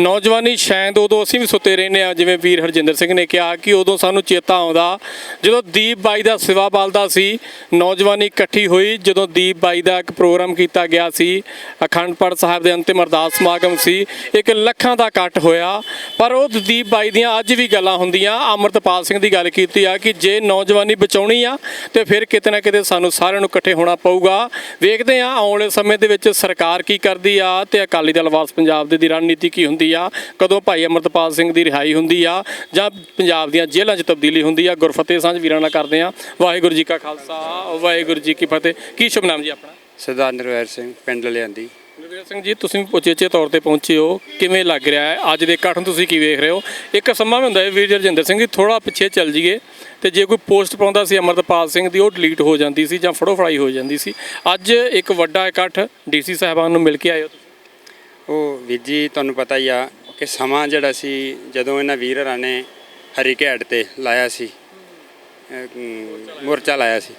ਨੌਜਵਾਨੀ ਸ਼ਾਇਦ ਉਦੋਂ ਅਸੀਂ ਵੀ ਸੁੱਤੇ ਰਹਿੰਦੇ ਆ ਜਿਵੇਂ ਵੀਰ ਹਰਜਿੰਦਰ ਸਿੰਘ ਨੇ ਕਿਹਾ ਕਿ ਉਦੋਂ ਸਾਨੂੰ ਚੇਤਾ ਆਉਂਦਾ, ਜਦੋਂ ਦੀਪ ਬਾਈ ਦਾ ਸਿਵਾ ਬਲਦਾ ਸੀ, ਨੌਜਵਾਨੀ ਇਕੱਠੀ ਹੋਈ, ਜਦੋਂ ਦੀਪ ਬਾਈ ਦਾ ਇੱਕ ਪ੍ਰੋਗਰਾਮ ਕੀਤਾ ਗਿਆ ਸੀ, ਅਖੰਡ ਪਾਠ ਸਾਹਿਬ ਦੇ ਅੰਤਿਮ ਅਰਦਾਸ ਸਮਾਗਮ ਸੀ, ਇੱਕ ਲੱਖਾਂ ਦਾ ਇਕੱਠ ਹੋਇਆ, ਪਰ ਉਹ ਦੀਪ ਬਾਈ ਦੀਆਂ ਅੱਜ ਵੀ ਗੱਲਾਂ ਹੁੰਦੀਆਂ, ਅਮਰਤਪਾਲ ਸਿੰਘ ਦੀ ਗੱਲ ਕੀਤੀ ਆ ਕਿ ਜੇ ਨੌਜਵਾਨੀ ਬਚਾਉਣੀ ਆ, ਤੇ ਫਿਰ ਕਿਤੇ ਨਾ ਕਿਤੇ ਸਾਨੂੰ ਸਾਰਿਆਂ ਨੂੰ ਇਕੱਠੇ ਹੋਣਾ ਪਊਗਾ। ਵੇਖਦੇ ਆ ਆਉਣ ਵਾਲੇ ਸਮੇਂ ਦੇ ਵਿੱਚ ਸਰਕਾਰ ਕੀ ਕਰਦੀ ਆ, ਤੇ ਅਕਾਲੀ ਦਲ ਵਾਸ ਪੰਜਾਬ ਦੇ ਦੀ ਰਣਨੀਤੀ ਕੀ ਹੁੰਦੀ ਆ ਕਦੋਂ ਭਾਈ ਅਮਰਤਪਾਲ ਸਿੰਘ ਦੀ ਰਿਹਾਈ ਹੁੰਦੀ ਆ ਜਾਂ ਪੰਜਾਬ ਦੀਆਂ ਜੇਲ੍ਹਾਂ 'ਚ ਤਬਦੀਲੀ ਹੁੰਦੀ ਆ ਗੁਰਫਤਿਹ ਸਾਂਝ ਵੀਰਾਂ ਨਾਲ ਕਰਦੇ ਆ। ਵਾਹਿਗੁਰੂ ਜੀ ਕਾ ਖਾਲਸਾ ਵਾਹਿਗੁਰੂ ਜੀ ਕੀ ਫਤਿਹ। ਕੀ ਸ਼ੁਭ ਨਾਮ ਜੀ ਆਪਣਾ? ਸਰਦਾਰ ਨਰਵੈਰ ਸਿੰਘ ਪਿੰਡ ਲਿਆਂਦੀ ਗੁਰਵੀਰ ਸਿੰਘ ਜੀ ਤੁਸੀਂ ਉਚੇਚੇ ਤੌਰ ਤੇ ਪਹੁੰਚੇ ਹੋ। ਕਿਵੇਂ ਲੱਗ ਰਿਹਾ ਹੈ? ਅੱਜ ਦੇ ਇਕੱਠ ਨੂੰ ਤੁਸੀਂ ਕੀ ਵੇਖ ਰਹੇ ਹੋ? ਇੱਕ ਸਮਾਂ ਹੁੰਦਾ ਹੈ ਵੀਰ ਰਜਿੰਦਰ ਸਿੰਘ ਜੀ ਥੋੜਾ ਪਿੱਛੇ ਚੱਲ ਜੀਏ ਤੇ ਜੇ ਕੋਈ ਪੋਸਟ ਪਾਉਂਦਾ ਸੀ ਅਮਰਤਪਾਲ ਸਿੰਘ ਦੀ ਉਹ ਡਿਲੀਟ ਹੋ ਜਾਂਦੀ ਸੀ ਜਾਂ ਫੜੋ ਫੜਾਈ ਹੋ ਜਾਂਦੀ ਸੀ। ਅੱਜ ਇੱਕ ਵੱਡਾ ਇਕੱਠ ਡੀਸੀ ਸਾਹਿਬਾਨ ਨੂੰ ਮਿਲ ਕੇ ਆਏ ਹੋ ਉਹ ਵੀਰ ਜੀ, ਤੁਹਾਨੂੰ ਪਤਾ ਹੀ ਆ ਕਿ ਸਮਾਂ ਜਿਹੜਾ ਸੀ, ਜਦੋਂ ਇਹਨਾਂ ਵੀਰਾਂ ਨੇ ਹਰੀ ਘੈੜ ਤੇ ਲਾਇਆ ਸੀ ਮੋਰਚਾ ਲਾਇਆ ਸੀ,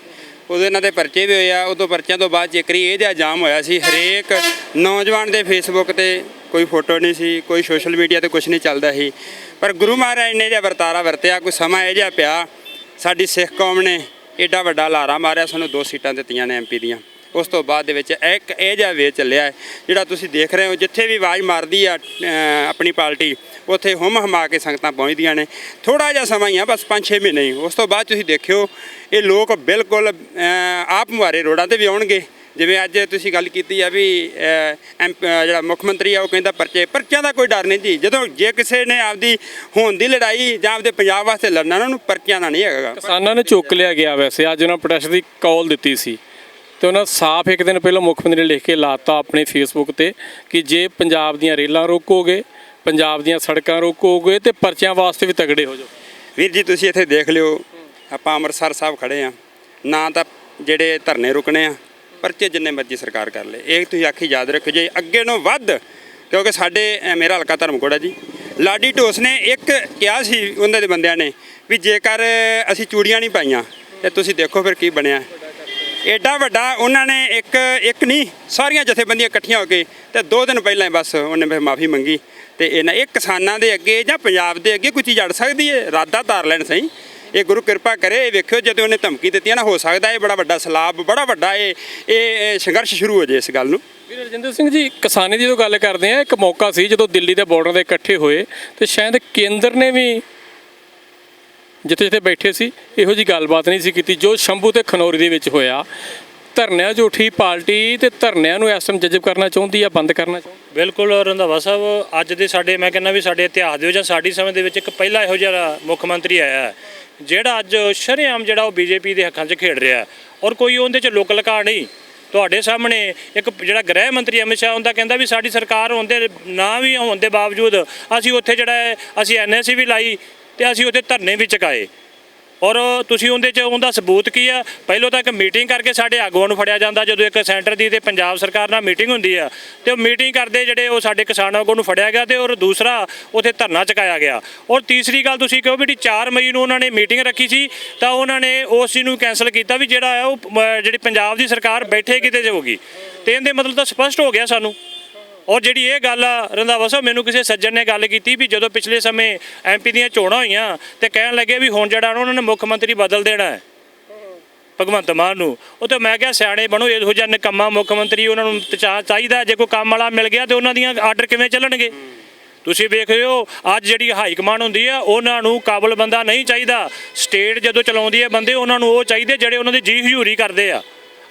ਉਦੋਂ ਇਹਨਾਂ ਦੇ ਪਰਚੇ ਵੀ ਹੋਏ ਆ। ਉਦੋਂ ਪਰਚਿਆਂ ਤੋਂ ਬਾਅਦ ਜੇਕਰੀ ਇਹ ਜਿਹਾ ਜਾਮ ਹੋਇਆ ਸੀ, ਹਰੇਕ ਨੌਜਵਾਨ ਦੇ ਫੇਸਬੁੱਕ ਤੇ ਕੋਈ ਫੋਟੋ ਨਹੀਂ ਸੀ, ਕੋਈ ਸੋਸ਼ਲ ਮੀਡੀਆ ਤੇ ਕੁਝ ਨਹੀਂ ਚੱਲਦਾ ਸੀ। ਪਰ ਗੁਰੂ ਮਹਾਰਾਜ ਨੇ ਜਿਹਾ ਵਰਤਾਰਾ ਵਰਤਿਆ, ਕੋਈ ਸਮਾਂ ਇਹ ਜਿਹਾ ਪਿਆ, ਸਾਡੀ ਸਿੱਖ ਕੌਮ ਨੇ ਐਡਾ ਵੱਡਾ ਲਾਰਾ ਮਾਰਿਆ, ਸਾਨੂੰ ਦੋ ਸੀਟਾਂ ਦਿੱਤੀਆਂ ਨੇ ਐਮਪੀ ਦੀਆਂ। ਉਸ ਤੋਂ ਬਾਅਦ ਦੇ ਵਿੱਚ ਇੱਕ ਇਹ ਜਿਹਾ ਵੇ ਚੱਲਿਆ ਹੈ, ਜਿਹੜਾ ਤੁਸੀਂ ਦੇਖ ਰਹੇ ਹੋ ਜਿੱਥੇ ਵੀ ਆਵਾਜ਼ ਮਾਰਦੀ ਆ ਆਪਣੀ ਪਾਰਟੀ ਉੱਥੇ ਹੁਮ ਹਮਾ ਕੇ ਸੰਗਤਾਂ ਪਹੁੰਚਦੀਆਂ ਨੇ। ਥੋੜਾ ਜਿਹਾ ਸਮਾਂ ਹੀ ਆ ਬਸ 5-6 ਮਹੀਨੇ ਹੀ। ਉਸ ਤੋਂ ਬਾਅਦ ਤੁਸੀਂ ਦੇਖਿਓ ਇਹ ਲੋਕ ਬਿਲਕੁਲ ਆਪ ਮੁਹਾਰੇ ਰੋਡਾਂ ਤੇ ਵੀ ਆਉਣਗੇ। ਜਿਵੇਂ ਅੱਜ ਤੁਸੀਂ ਗੱਲ ਕੀਤੀ ਆ ਵੀ ਅਹ, ਜਿਹੜਾ ਮੁੱਖ ਮੰਤਰੀ ਆ ਉਹ ਕਹਿੰਦਾ ਪਰਚੇ ਪਰਚਿਆਂ ਦਾ ਕੋਈ ਡਰ ਨਹੀਂ ਜੀ। ਜਦੋਂ ਜੇ ਕਿਸੇ ਨੇ ਆਪਦੀ ਹੋਣ ਦੀ ਲੜਾਈ ਜਾਂ ਆਪਦੇ ਪੰਜਾਬ ਵਾਸਤੇ ਲੜਨਾ ਉਹਨਾਂ ਨੂੰ ਪਰਚਿਆਂ ਦਾ ਨਹੀਂ ਹੈਗਾ। ਕਿਸਾਨਾਂ ਨੇ ਚੁੱਕ ਲਿਆ ਗਿਆ ਵੈਸੇ ਅੱਜ ਉਹਨਾਂ ਪ੍ਰੋਟੈਸਟ ਦੀ ਕਾਲ ਦਿੱਤੀ ਸੀ। ਤੇ ਉਹਨਾਂ ਸਾਫ਼ ਇੱਕ ਦਿਨ ਪਹਿਲਾਂ ਮੁੱਖ ਮੰਤਰੀ ਨੇ ਲਿਖ ਕੇ ਲਾਤਾ ਆਪਣੇ ਫੇਸਬੁੱਕ ਤੇ ਕਿ ਜੇ ਪੰਜਾਬ ਦੀਆਂ ਰੇਲਾਂ ਰੋਕੋਗੇ, ਪੰਜਾਬ ਦੀਆਂ ਸੜਕਾਂ ਰੋਕੋਗੇ ਤੇ ਪਰਚਿਆਂ ਵਾਸਤੇ ਵੀ ਤਗੜੇ ਹੋ ਜਾਓ। ਵੀਰ ਜੀ, ਤੁਸੀਂ ਇੱਥੇ ਦੇਖ ਲਿਓ, ਆਪਾਂ ਅੰਮ੍ਰਿਤਸਰ ਸਾਹਿਬ ਖੜੇ ਆ ਨਾ ਤਾਂ ਜਿਹੜੇ ਧਰਨੇ ਰੁਕਣੇ ਆ, ਪਰਚੇ ਜਿੰਨੇ ਮਰਜ਼ੀ ਸਰਕਾਰ ਕਰ ਲੇ। ਇਹ ਤੁਸੀਂ ਆਖੀ ਯਾਦ ਰੱਖੋ ਜੇ ਅੱਗੇ ਨੂੰ ਵੱਧ, ਕਿਉਂਕਿ ਸਾਡੇ ਮੇਰਾ ਹਲਕਾ ਧਰਮਕੋੜਾ ਜੀ। ਲਾਡੀ ਢੋਸ ਨੇ ਇੱਕ ਕਿਹਾ ਸੀ ਉਹਨਾਂ ਦੇ ਬੰਦਿਆਂ ਨੇ ਵੀ ਜੇਕਰ ਅਸੀਂ ਚੂੜੀਆਂ ਨਹੀਂ ਪਾਈਆਂ, ਤੇ ਤੁਸੀਂ ਦੇਖੋ ਫਿਰ ਕੀ ਬਣਿਆ। ਐਡਾ ਵੱਡਾ ਉਹਨਾਂ ਨੇ ਇੱਕ ਇੱਕ ਨਹੀਂ, ਸਾਰੀਆਂ ਜਥੇਬੰਦੀਆਂ ਇਕੱਠੀਆਂ ਹੋ ਕੇ ਤੇ ਦੋ ਦਿਨ ਪਹਿਲਾਂ ਹੀ ਬਸ ਉਹਨੇ ਫਿਰ ਮਾਫੀ ਮੰਗੀ ਤੇ ਇਹਨਾਂ, ਇਹ ਕਿਸਾਨਾਂ ਦੇ ਅੱਗੇ ਜਾਂ ਪੰਜਾਬ ਦੇ ਅੱਗੇ ਕੋਈ ਚੀਜ਼ ਅੜ ਸਕਦੀ ਹੈ? ਰਾਦਾ ਧਾਰ ਲੈਣ ਸਹੀ। ਇਹ ਗੁਰੂ ਕਿਰਪਾ ਕਰੇ, ਇਹ ਵੇਖਿਓ ਜਦੋਂ ਉਹਨੇ ਧਮਕੀ ਦਿੱਤੀ ਨਾ, ਹੋ ਸਕਦਾ ਇਹ ਬੜਾ ਵੱਡਾ ਸਲਾਬ, ਬੜਾ ਵੱਡਾ ਇਹ ਇਹ ਇਹ ਸੰਘਰਸ਼ ਸ਼ੁਰੂ ਹੋ ਜੇ ਇਸ ਗੱਲ ਨੂੰ। ਵੀਰ ਰਜਿੰਦਰ ਸਿੰਘ ਜੀ, ਕਿਸਾਨੀ ਦੀ ਜਦੋਂ ਗੱਲ ਕਰਦੇ ਆ ਇੱਕ ਮੌਕਾ ਸੀ ਜਦੋਂ ਦਿੱਲੀ ਦੇ ਬਾਰਡਰ ਦੇ ਇਕੱਠੇ ਹੋਏ ਤੇ ਸ਼ਾਇਦ ਕੇਂਦਰ ਨੇ ਵੀ ਜਿੱਥੇ ਜਿੱਥੇ ਬੈਠੇ ਸੀ ਇਹੋ ਜੀ ਗੱਲਬਾਤ ਨਹੀਂ ਸੀ ਕੀਤੀ ਜੋ ਸ਼ੰਭੂ ਤੇ ਖਨੌਰੀ ਦੇ ਵਿੱਚ ਹੋਇਆ। ਧਰਨਿਆਂ 'ਚ ਉੱਠੀ ਪਾਰਟੀ ਤੇ ਧਰਨਿਆਂ ਨੂੰ ਇਸ ਟਾਈਮ ਜਜਬ ਕਰਨਾ ਚਾਹੁੰਦੀ ਆ ਬੰਦ ਕਰਨਾ ਚਾਹੁੰਦੀ? ਬਿਲਕੁਲ ਰੰਧਾਵਾ ਸਾਹਿਬ ਅੱਜ ਦੇ ਸਾਡੇ ਮੈਂ ਕਹਿੰਦਾ ਵੀ ਸਾਡੇ ਇਤਿਹਾਸ ਦੇ ਵਿੱਚ ਜਾਂ ਸਾਡੀ ਸਮੇਂ ਦੇ ਵਿੱਚ ਇੱਕ ਪਹਿਲਾ ਇਹੋ ਜਿਹਾ ਮੁੱਖ ਮੰਤਰੀ ਆਇਆ ਹੈ, ਜਿਹੜਾ ਅੱਜ ਸ਼ਰੇਆਮ ਜਿਹੜਾ ਉਹ ਬੀਜੇਪੀ ਦੇ ਹੱਕਾਂ 'ਚ ਖੇਡ ਰਿਹਾ ਔਰ ਕੋਈ ਉਹਦੇ 'ਚ ਲੁਕ ਲਕਾ ਨਹੀਂ। ਤੁਹਾਡੇ ਸਾਹਮਣੇ ਇੱਕ ਜਿਹੜਾ ਗ੍ਰਹਿ ਮੰਤਰੀ ਅਮਿਤ ਸ਼ਾਹ ਹੁੰਦਾ ਕਹਿੰਦਾ ਵੀ ਸਾਡੀ ਸਰਕਾਰ ਹੁੰਦੇ ਨਾ ਵੀ ਹੋਣ ਦੇ ਬਾਵਜੂਦ ਅਸੀਂ ਉੱਥੇ ਜਿਹੜਾ ਹੈ ਅਸੀਂ ਐਨਐਸਸੀ ਵੀ ਲਾਈ ਤੇ ਅਸੀਂ ਉੱਥੇ ਧਰਨੇ ਵੀ ਚੁਕਾਏ। ਔਰ ਤੁਸੀਂ ਉਹਦੇ 'ਚ, ਉਹਦਾ ਸਬੂਤ ਕੀ ਆ? ਪਹਿਲੋਂ ਤਾਂ ਇੱਕ ਮੀਟਿੰਗ ਕਰਕੇ ਸਾਡੇ ਆਗੂਆਂ ਨੂੰ ਫੜਿਆ ਜਾਂਦਾ, ਜਦੋਂ ਇੱਕ ਸੈਂਟਰ ਦੀ ਤੇ ਪੰਜਾਬ ਸਰਕਾਰ ਨਾਲ ਮੀਟਿੰਗ ਹੁੰਦੀ ਆ। ਤੇ ਉਹ ਮੀਟਿੰਗ ਕਰਦੇ ਜਿਹੜੇ ਉਹ ਸਾਡੇ ਕਿਸਾਨ ਆਗੂ ਨੂੰ ਫੜਿਆ ਗਿਆ ਤੇ ਔਰ ਦੂਸਰਾ ਉੱਥੇ ਧਰਨਾ ਚੁਕਾਇਆ ਗਿਆ। ਔਰ ਤੀਸਰੀ ਗੱਲ ਤੁਸੀਂ ਕਹੋ ਵੀ ਜਿਹੜੀ 4 ਮਈ ਨੂੰ ਉਹਨਾਂ ਨੇ ਮੀਟਿੰਗ ਰੱਖੀ ਸੀ, ਤਾਂ ਉਹਨਾਂ ਨੇ ਉਸ ਚੀਜ਼ ਨੂੰ ਕੈਨਸਲ ਕੀਤਾ ਵੀ ਜਿਹੜਾ ਆ ਉਹ ਜਿਹੜੀ ਪੰਜਾਬ ਦੀ ਸਰਕਾਰ ਬੈਠੇ ਕਿਤੇ ਜਾਊਗੀ। ਤੇ ਇਹਦੇ ਮਤਲਬ ਤਾਂ ਸਪਸ਼ਟ ਹੋ ਗਿਆ ਸਾਨੂੰ। ਔਰ ਜਿਹੜੀ ਇਹ ਗੱਲ ਆ, ਰੰਧਾਵਾ ਸਾਹਿਬ, ਮੈਨੂੰ ਕਿਸੇ ਸੱਜਣ ਨੇ ਗੱਲ ਕੀਤੀ ਵੀ ਜਦੋਂ ਪਿਛਲੇ ਸਮੇਂ ਐਮਪੀ ਦੀਆਂ ਚੋਣਾਂ ਹੋਈਆਂ ਤੇ ਕਹਿਣ ਲੱਗੇ ਵੀ ਹੁਣ ਜਿਹੜਾ ਉਹਨਾਂ ਨੇ ਮੁੱਖ ਮੰਤਰੀ ਬਦਲ ਦੇਣਾ ਹੈ, ਭਗਵੰਤ ਮਾਨ ਨੂੰ। ਉਹ ਤੇ ਮੈਂ ਕਿਹਾ ਸਿਆਣੇ ਬਣੋ, ਇਹੋ ਜਿਹਾ ਨਿਕੰਮਾ ਮੁੱਖ ਮੰਤਰੀ ਉਹਨਾਂ ਨੂੰ ਚਾਹੀਦਾ ਜੇ ਕੋਈ ਕੰਮ ਵਾਲਾ ਮਿਲ ਗਿਆ ਤੇ ਉਹਨਾਂ ਦੀਆਂ ਆਰਡਰ ਕਿਵੇਂ ਚੱਲਣਗੇ? ਤੁਸੀਂ ਵੇਖ ਰਹੇ ਹੋ ਅੱਜ ਜਿਹੜੀ ਹਾਈ ਕਮਾਂਡ ਹੁੰਦੀ ਆ, ਉਹਨਾਂ ਨੂੰ ਕਾਬਲ ਬੰਦਾ ਨਹੀਂ ਚਾਹੀਦਾ। ਸਟੇਟ ਜਦੋਂ ਚਲਾਉਂਦੀ ਹੈ, ਬੰਦੇ ਉਹਨਾਂ ਨੂੰ ਉਹ ਚਾਹੀਦੇ ਜਿਹੜੇ ਉਹਨਾਂ ਦੀ ਜੀ ਹਜ਼ੂਰੀ ਕਰਦੇ ਆ।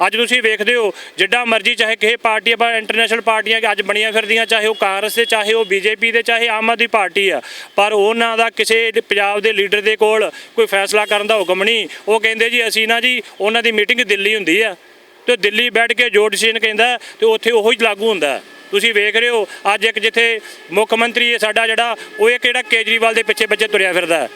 ਅੱਜ ਤੁਸੀਂ ਵੇਖਦੇ ਹੋ, ਜਿੱਡਾ ਮਰਜ਼ੀ ਚਾਹੇ ਕਿਸੇ ਪਾਰਟੀ, ਆਪਾਂ ਇੰਟਰਨੈਸ਼ਨਲ ਪਾਰਟੀਆਂ ਅੱਜ ਬਣੀਆਂ ਫਿਰਦੀਆਂ, ਚਾਹੇ ਉਹ ਕਾਂਗਰਸ ਦੇ, ਚਾਹੇ ਉਹ ਬੀਜੇਪੀ ਦੇ, ਚਾਹੇ ਆਮ ਆਦਮੀ ਪਾਰਟੀ ਆ। ਪਰ ਉਹਨਾਂ ਦਾ ਕਿਸੇ ਦੇ, ਪੰਜਾਬ ਦੇ ਲੀਡਰ ਦੇ ਕੋਲ ਕੋਈ ਫੈਸਲਾ ਕਰਨ ਦਾ ਹੁਕਮ ਨਹੀਂ। ਉਹ ਕਹਿੰਦੇ ਜੀ, ਅਸੀਂ ਨਾ ਜੀ, ਉਹਨਾਂ ਦੀ ਮੀਟਿੰਗ ਦਿੱਲੀ ਹੁੰਦੀ ਆ। ਤੇ ਦਿੱਲੀ ਬੈਠ ਕੇ ਜੋ ਡਿਸੀਜਨ ਕਹਿੰਦਾ, ਤੇ ਉੱਥੇ ਉਹੀ ਲਾਗੂ ਹੁੰਦਾ ਤੁਸੀਂ ਵੇਖ ਰਹੇ ਹੋ, ਅੱਜ ਇੱਕ ਜਿੱਥੇ ਮੁੱਖ ਮੰਤਰੀ ਹੈ ਸਾਡਾ ਜਿਹੜਾ, ਉਹ ਇੱਕ ਜਿਹੜਾ ਕੇਜਰੀਵਾਲ ਦੇ ਪਿੱਛੇ ਪਿੱਛੇ ਤੁਰਿਆ ਫਿਰਦਾ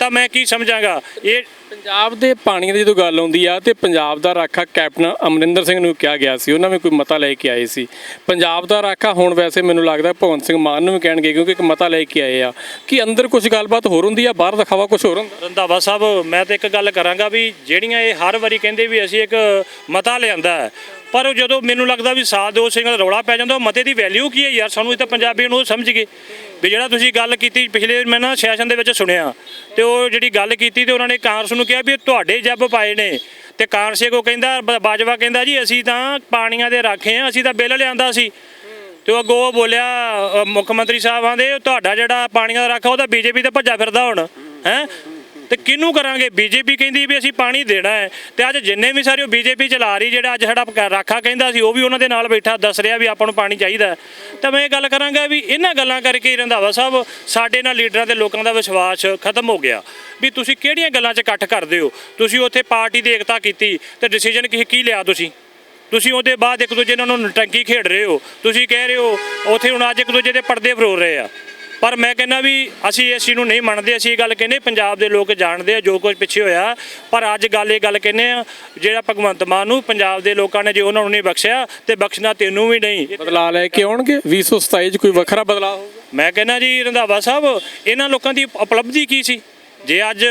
ਤਾਂ ਮੈਂ ਕੀ ਸਮਝਾਂਗਾ? ਇਹ ਪੰਜਾਬ ਦੇ ਪਾਣੀ ਦੀ ਜਦੋਂ ਗੱਲ ਆਉਂਦੀ ਆ ਤੇ ਪੰਜਾਬ ਦਾ ਰਾਖਾ ਕੈਪਟਨ ਅਮਰਿੰਦਰ ਸਿੰਘ ਨੂੰ ਕਿਹਾ ਗਿਆ ਸੀ ਉਹਨਾਂ ਵੀ ਕੋਈ ਮਤਾ ਲੈ ਕੇ ਆਏ ਸੀ। ਪੰਜਾਬ ਦਾ ਰਾਖਾ ਹੁਣ ਵੈਸੇ ਮੈਨੂੰ ਲੱਗਦਾ ਭਗਵੰਤ ਸਿੰਘ ਮਾਨ ਨੂੰ ਵੀ ਕਹਿਣਗੇ ਕਿਉਂਕਿ ਇੱਕ ਮਤਾ ਲੈ ਕੇ ਆਏ ਆ। ਕਿ ਅੰਦਰ ਕੁਝ ਗੱਲਬਾਤ ਹੋਰ ਹੁੰਦੀ ਆ ਬਾਹਰ ਦਿਖਾਵਾ ਕੁਝ ਹੋਰ ਹੁੰਦਾ? ਰੰਧਾਵਾ ਸਾਹਿਬ ਮੈਂ ਤਾਂ ਇੱਕ ਗੱਲ ਕਰਾਂਗਾ ਵੀ ਜਿਹੜੀਆਂ ਇਹ ਹਰ ਵਾਰੀ ਕਹਿੰਦੇ ਵੀ ਅਸੀਂ ਇੱਕ ਮਤਾ ਲਿਆਂਦਾ ਹੈ ਪਰ ਉਹ ਜਦੋਂ ਮੈਨੂੰ ਲੱਗਦਾ ਵੀ ਸਾਧ ਦੋ ਸਿੰਘ ਦਾ ਰੌਲਾ ਪੈ ਜਾਂਦਾ ਉਹ ਮਤੇ ਦੀ ਵੈਲਿਊ ਕੀ ਹੈ ਯਾਰ? ਸਾਨੂੰ ਇਹ ਤਾਂ ਪੰਜਾਬੀ ਨੂੰ ਸਮਝ ਗਏ ਵੀ ਜਿਹੜਾ ਤੁਸੀਂ ਗੱਲ ਕੀਤੀ ਪਿਛਲੇ ਮੈਂ ਨਾ ਸੈਸ਼ਨ ਦੇ ਵਿੱਚ ਸੁਣਿਆ ਤੇ ਉਹ ਜਿਹੜੀ ਗੱਲ ਕੀਤੀ ਤੇ ਉਹਨਾਂ ਨੇ ਕਾਂਗਰਸ ਨੂੰ ਕਿਹਾ ਵੀ ਤੁਹਾਡੇ ਜੱਬ ਪਾਏ ਨੇ। ਤੇ ਕਾਂਗਰਸੇ ਕੋ ਕਹਿੰਦਾ ਬਾਜਵਾ ਕਹਿੰਦਾ, ਜੀ, ਅਸੀਂ ਤਾਂ ਪਾਣੀਆਂ ਦੇ ਰਾਖੇ ਆ, ਅਸੀਂ ਤਾਂ ਬਿੱਲ ਲਿਆਂਦਾ ਸੀ। ਤੇ ਉਹ ਅੱਗੋਂ ਬੋਲਿਆ ਮੁੱਖ ਮੰਤਰੀ ਸਾਹਿਬ ਆਂਦੇ ਤੁਹਾਡਾ ਜਿਹੜਾ ਪਾਣੀਆਂ ਦਾ ਰਾਖਾ ਤਾਂ ਬੀਜੇਪੀ ਤੇ ਭੱਜਾ ਫਿਰਦਾ ਹੁਣ। ਹੈ? ਤੇ ਕਿਹਨੂੰ ਕਰਾਂਗੇ? ਬੀਜੇਪੀ ਕਹਿੰਦੀ ਵੀ ਅਸੀਂ ਪਾਣੀ ਦੇਣਾ ਹੈ। ਤੇ ਅੱਜ ਜਿੰਨੇ ਵੀ ਸਾਰੇ ਉਹ ਬੀਜੇਪੀ ਚਲਾ ਰਹੀ, ਜਿਹੜਾ ਅੱਜ ਸਾਡਾ ਰਾਖਾ ਕਹਿੰਦਾ ਸੀ, ਉਹ ਵੀ ਉਹਨਾਂ ਦੇ ਨਾਲ ਬੈਠਾ, ਦੱਸ ਰਿਹਾ ਵੀ ਆਪਾਂ ਨੂੰ ਪਾਣੀ ਚਾਹੀਦਾ ਤਾਂ ਮੈਂ ਇਹ ਗੱਲ ਕਰਾਂਗਾ ਵੀ ਇਹਨਾਂ ਗੱਲਾਂ ਕਰਕੇ ਰੰਧਾਵਾ ਸਾਹਿਬ, ਸਾਡੇ ਨਾਲ ਲੀਡਰਾਂ ਦੇ ਲੋਕਾਂ ਦਾ ਵਿਸ਼ਵਾਸ ਖਤਮ ਹੋ ਗਿਆ। ਵੀ ਤੁਸੀਂ ਕਿਹੜੀਆਂ ਗੱਲਾਂ 'ਚ ਇਕੱਠ ਕਰਦੇ ਹੋ? ਤੁਸੀਂ ਉੱਥੇ ਪਾਰਟੀ ਦੀ ਏਕਤਾ ਕੀਤੀ ਤੇ ਡਿਸੀਜਨ ਕੀ ਲਿਆ ਤੁਸੀਂ? ਤੁਸੀਂ ਉਹਦੇ ਬਾਅਦ ਇੱਕ ਦੂਜੇ ਨਾਲ ਉਹਨੂੰ ਨਟੰਕੀ ਖੇਡ ਰਹੇ ਹੋ। ਤੁਸੀਂ ਕਹਿ ਰਹੇ ਹੋ, ਉੱਥੇ ਹੁਣ ਅੱਜ ਇੱਕ ਦੂਜੇ ਦੇ ਪਰਦੇ ਫਰੋਲ ਰਹੇ ਆ। ਪਰ ਮੈਂ ਕਹਿੰਦਾ ਵੀ ਅਸੀਂ ਇਸ ਚੀਜ਼ ਨੂੰ ਨਹੀਂ ਮੰਨਦੇ ਅਸੀਂ ਇਹ ਗੱਲ ਕਹਿੰਦੇ ਪੰਜਾਬ ਦੇ ਲੋਕ ਜਾਣਦੇ ਆ ਜੋ ਕੁਝ ਪਿੱਛੇ ਹੋਇਆ। ਪਰ ਅੱਜ ਗੱਲ ਇਹ ਗੱਲ ਕਹਿੰਦੇ ਆ ਜਿਹੜਾ ਭਗਵੰਤ ਮਾਨ ਨੂੰ ਪੰਜਾਬ ਦੇ ਲੋਕਾਂ ਨੇ ਜੇ ਉਹਨਾਂ ਨੂੰ ਨਹੀਂ ਬਖਸ਼ਿਆ ਤੇ ਬਖਸ਼ਣਾ ਤੈਨੂੰ ਵੀ ਨਹੀਂ। ਬਦਲਾਅ ਲੈ ਕੇ ਆਉਣਗੇ? 2027 ਚ ਕੋਈ ਵੱਖਰਾ ਬਦਲਾਅ ਹੋਊਗਾ? ਮੈਂ ਕਹਿੰਦਾ ਜੀ ਰੰਧਾਵਾ ਸਾਹਿਬ ਇਹਨਾਂ ਲੋਕਾਂ ਦੀ ਉਪਲਬਧੀ ਕੀ ਸੀ? ਜੇ ਅੱਜ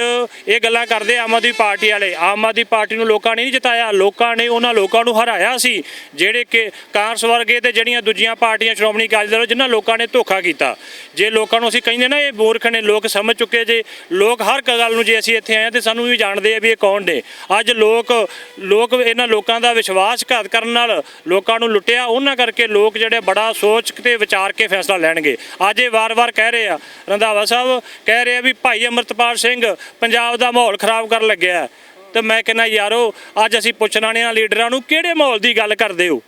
ਇਹ ਗੱਲਾਂ ਕਰਦੇ ਆਮ ਆਦਮੀ ਪਾਰਟੀ ਵਾਲੇ, ਆਮ ਆਦਮੀ ਪਾਰਟੀ ਨੂੰ ਲੋਕਾਂ ਨੇ ਨਹੀਂ ਜਿਤਾਇਆ, ਲੋਕਾਂ ਨੇ ਉਹਨਾਂ ਲੋਕਾਂ ਨੂੰ ਹਰਾਇਆ ਸੀ, ਜਿਹੜੇ ਕਿ ਕਾਂਗਰਸ ਵਰਗੇ ਤੇ ਜਿਹੜੀਆਂ ਦੂਜੀਆਂ ਪਾਰਟੀਆਂ ਸ਼੍ਰੋਮਣੀ ਅਕਾਲੀ ਦਲ, ਜਿਨ੍ਹਾਂ ਲੋਕਾਂ ਨੇ ਧੋਖਾ ਕੀਤਾ। ਜੇ ਲੋਕਾਂ ਨੂੰ ਅਸੀਂ ਕਹਿੰਦੇ ਨਾ ਇਹ ਮੂਰਖ ਨੇ, ਲੋਕ ਸਮਝ ਚੁੱਕੇ ਜੇ, ਲੋਕ ਹਰ ਇੱਕ ਗੱਲ ਨੂੰ ਜੇ ਅਸੀਂ ਇੱਥੇ ਆਏ ਹਾਂ ਤੇ ਸਾਨੂੰ ਵੀ ਜਾਣਦੇ ਆ ਵੀ ਇਹ ਕੌਣ ਨੇ। ਅੱਜ ਲੋਕ ਲੋਕ ਇਹਨਾਂ ਲੋਕਾਂ ਦਾ ਵਿਸ਼ਵਾਸਘਾਤ ਕਰਨ ਨਾਲ ਲੋਕਾਂ ਨੂੰ ਲੁੱਟਿਆ, ਉਹਨਾਂ ਕਰਕੇ ਲੋਕ ਜਿਹੜੇ ਬੜਾ ਸੋਚ ਤੇ ਵਿਚਾਰ ਕੇ ਫੈਸਲਾ ਲੈਣਗੇ। ਅੱਜ ਇਹ ਵਾਰ-ਵਾਰ ਕਹਿ ਰਹੇ ਆ, ਰੰਧਾਵਾ ਸਾਹਿਬ ਕਹਿ ਰਹੇ ਆ ਵੀ ਭਾਈ ਅਮਰਤਪਾਲ ਸਿੰਘ ਪੰਜਾਬ ਦਾ ਮਾਹੌਲ ਖਰਾਬ ਕਰਨ ਲੱਗਿਆ ਤੇ ਮੈਂ ਕਹਿੰਦਾ, ਯਾਰੋ, ਅੱਜ ਅਸੀਂ ਪੁੱਛਣਾ ਨੇ ਆ ਲੀਡਰਾਂ ਨੂੰ, ਕਿਹੜੇ ਮਾਹੌਲ ਦੀ ਗੱਲ ਕਰਦੇ ਹੋ?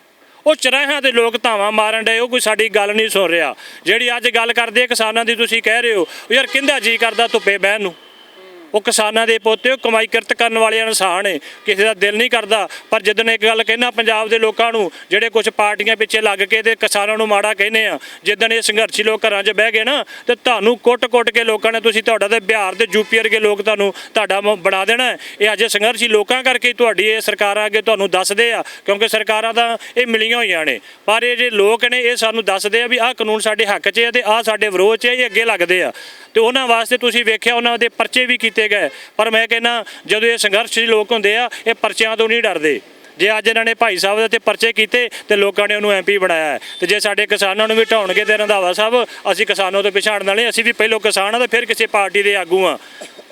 ਉਹ ਚਰਾਹਾਂ ਤੇ ਲੋਕ ਧਾਵਾਂ ਮਾਰਨ ਡਏ, ਉਹ ਕੋਈ ਸਾਡੀ ਗੱਲ ਨਹੀਂ ਸੁਣ ਰਿਹਾ। ਜਿਹੜੀ ਅੱਜ ਗੱਲ ਕਰਦੇ ਆ ਕਿਸਾਨਾਂ ਦੀ ਤੁਸੀਂ ਕਹਿ ਰਹੇ ਹੋ ਯਾਰ ਕਿੰਦਾ ਜੀ ਕਰਦਾ ਧੁੱਪੇ ਬਹਿਣ ਨੂੰ? ਉਹ ਕਿਸਾਨਾਂ ਦੇ ਪੋਤੇ, ਉਹ ਕਮਾਈ ਕਿਰਤ ਕਰਨ ਵਾਲੇ ਇਨਸਾਨ ਨੇ ਕਿਸੇ ਦਾ ਦਿਲ ਨਹੀਂ ਕਰਦਾ। ਪਰ ਜਦੋਂ ਇੱਕ ਗੱਲ ਕਹਿਣਾ ਪੰਜਾਬ ਦੇ ਲੋਕਾਂ ਨੂੰ, ਜਿਹੜੇ ਕੁਝ ਪਾਰਟੀਆਂ ਪਿੱਛੇ ਲੱਗ ਕੇ ਤੇ ਕਿਸਾਨਾਂ ਨੂੰ ਮਾੜਾ ਕਹਿੰਦੇ ਆ, ਜਿੱਦਣ ਇਹ ਸੰਘਰਸ਼ੀ ਲੋਕ ਘਰਾਂ 'ਚ ਬਹਿ ਗਏ ਨਾ, ਤੇ ਤੁਹਾਨੂੰ ਕੁੱਟ-ਕੁੱਟ ਕੇ ਲੋਕਾਂ ਨੇ ਤੁਸੀਂ ਤੁਹਾਡਾ ਤੇ ਬਿਹਾਰ ਦੇ ਯੂਪੀ ਵਰਗੇ ਲੋਕ ਤੁਹਾਨੂੰ ਤੁਹਾਡਾ ਮ- ਬਣਾ ਦੇਣਾ ਇਹ ਅੱਜ ਸੰਘਰਸ਼ੀ ਲੋਕਾਂ ਕਰਕੇ ਤੁਹਾਡੀ ਇਹ ਸਰਕਾਰਾਂ ਅੱਗੇ ਤੁਹਾਨੂੰ ਦੱਸਦੇ ਆ, ਕਿਉਂਕਿ ਸਰਕਾਰਾਂ ਤਾਂ ਇਹ ਮਿਲੀਆਂ ਹੋਈਆਂ ਨੇ। ਪਰ ਇਹ ਜਿਹੜੇ ਲੋਕ ਨੇ, ਇਹ ਸਾਨੂੰ ਦੱਸਦੇ ਆ ਵੀ ਆਹ ਕਾਨੂੰਨ ਸਾਡੇ ਹੱਕ 'ਚ ਹੈ ਤੇ ਆਹ ਸਾਡੇ ਵਿਰੋਧ 'ਚ ਹੈ ਇਹ ਅੱਗੇ ਲੱਗਦੇ ਆ। ਤੇ ਉਹਨਾਂ ਵਾਸਤੇ ਤੁਸੀਂ ਵੇਖਿਆ, ਉਹਨਾਂ ਦੇ ਪਰਚੇ ਵੀ ਕੀਤੇ ਗਏ। ਪਰ ਮੈਂ ਕਹਿੰਦਾ, ਜਦੋਂ ਇਹ ਸੰਘਰਸ਼ੀ ਲੋਕ ਹੁੰਦੇ ਆ, ਇਹ ਪਰਚਿਆਂ ਤੋਂ ਨਹੀਂ ਡਰਦੇ। ਜੇ ਅੱਜ ਇਹਨਾਂ ਨੇ ਭਾਈ ਸਾਹਿਬ ਦੇ ਤੇ ਪਰਚੇ ਕੀਤੇ, ਤੇ ਲੋਕਾਂ ਨੇ ਉਹਨੂੰ ਐਮਪੀ ਬਣਾਇਆ ਤੇ ਜੇ ਸਾਡੇ ਕਿਸਾਨਾਂ ਨੂੰ ਵੀ ਢਾਉਣਗੇ ਤੇ ਰੰਧਾਵਾ ਸਾਹਿਬ, ਅਸੀਂ ਕਿਸਾਨਾਂ ਤੋਂ ਪਿਛਾੜਨ ਵਾਲੇ ਅਸੀਂ ਵੀ ਪਹਿਲੋਂ ਕਿਸਾਨ ਆ ਤੇ ਫਿਰ ਕਿਸੇ ਪਾਰਟੀ ਦੇ ਆਗੂ ਆ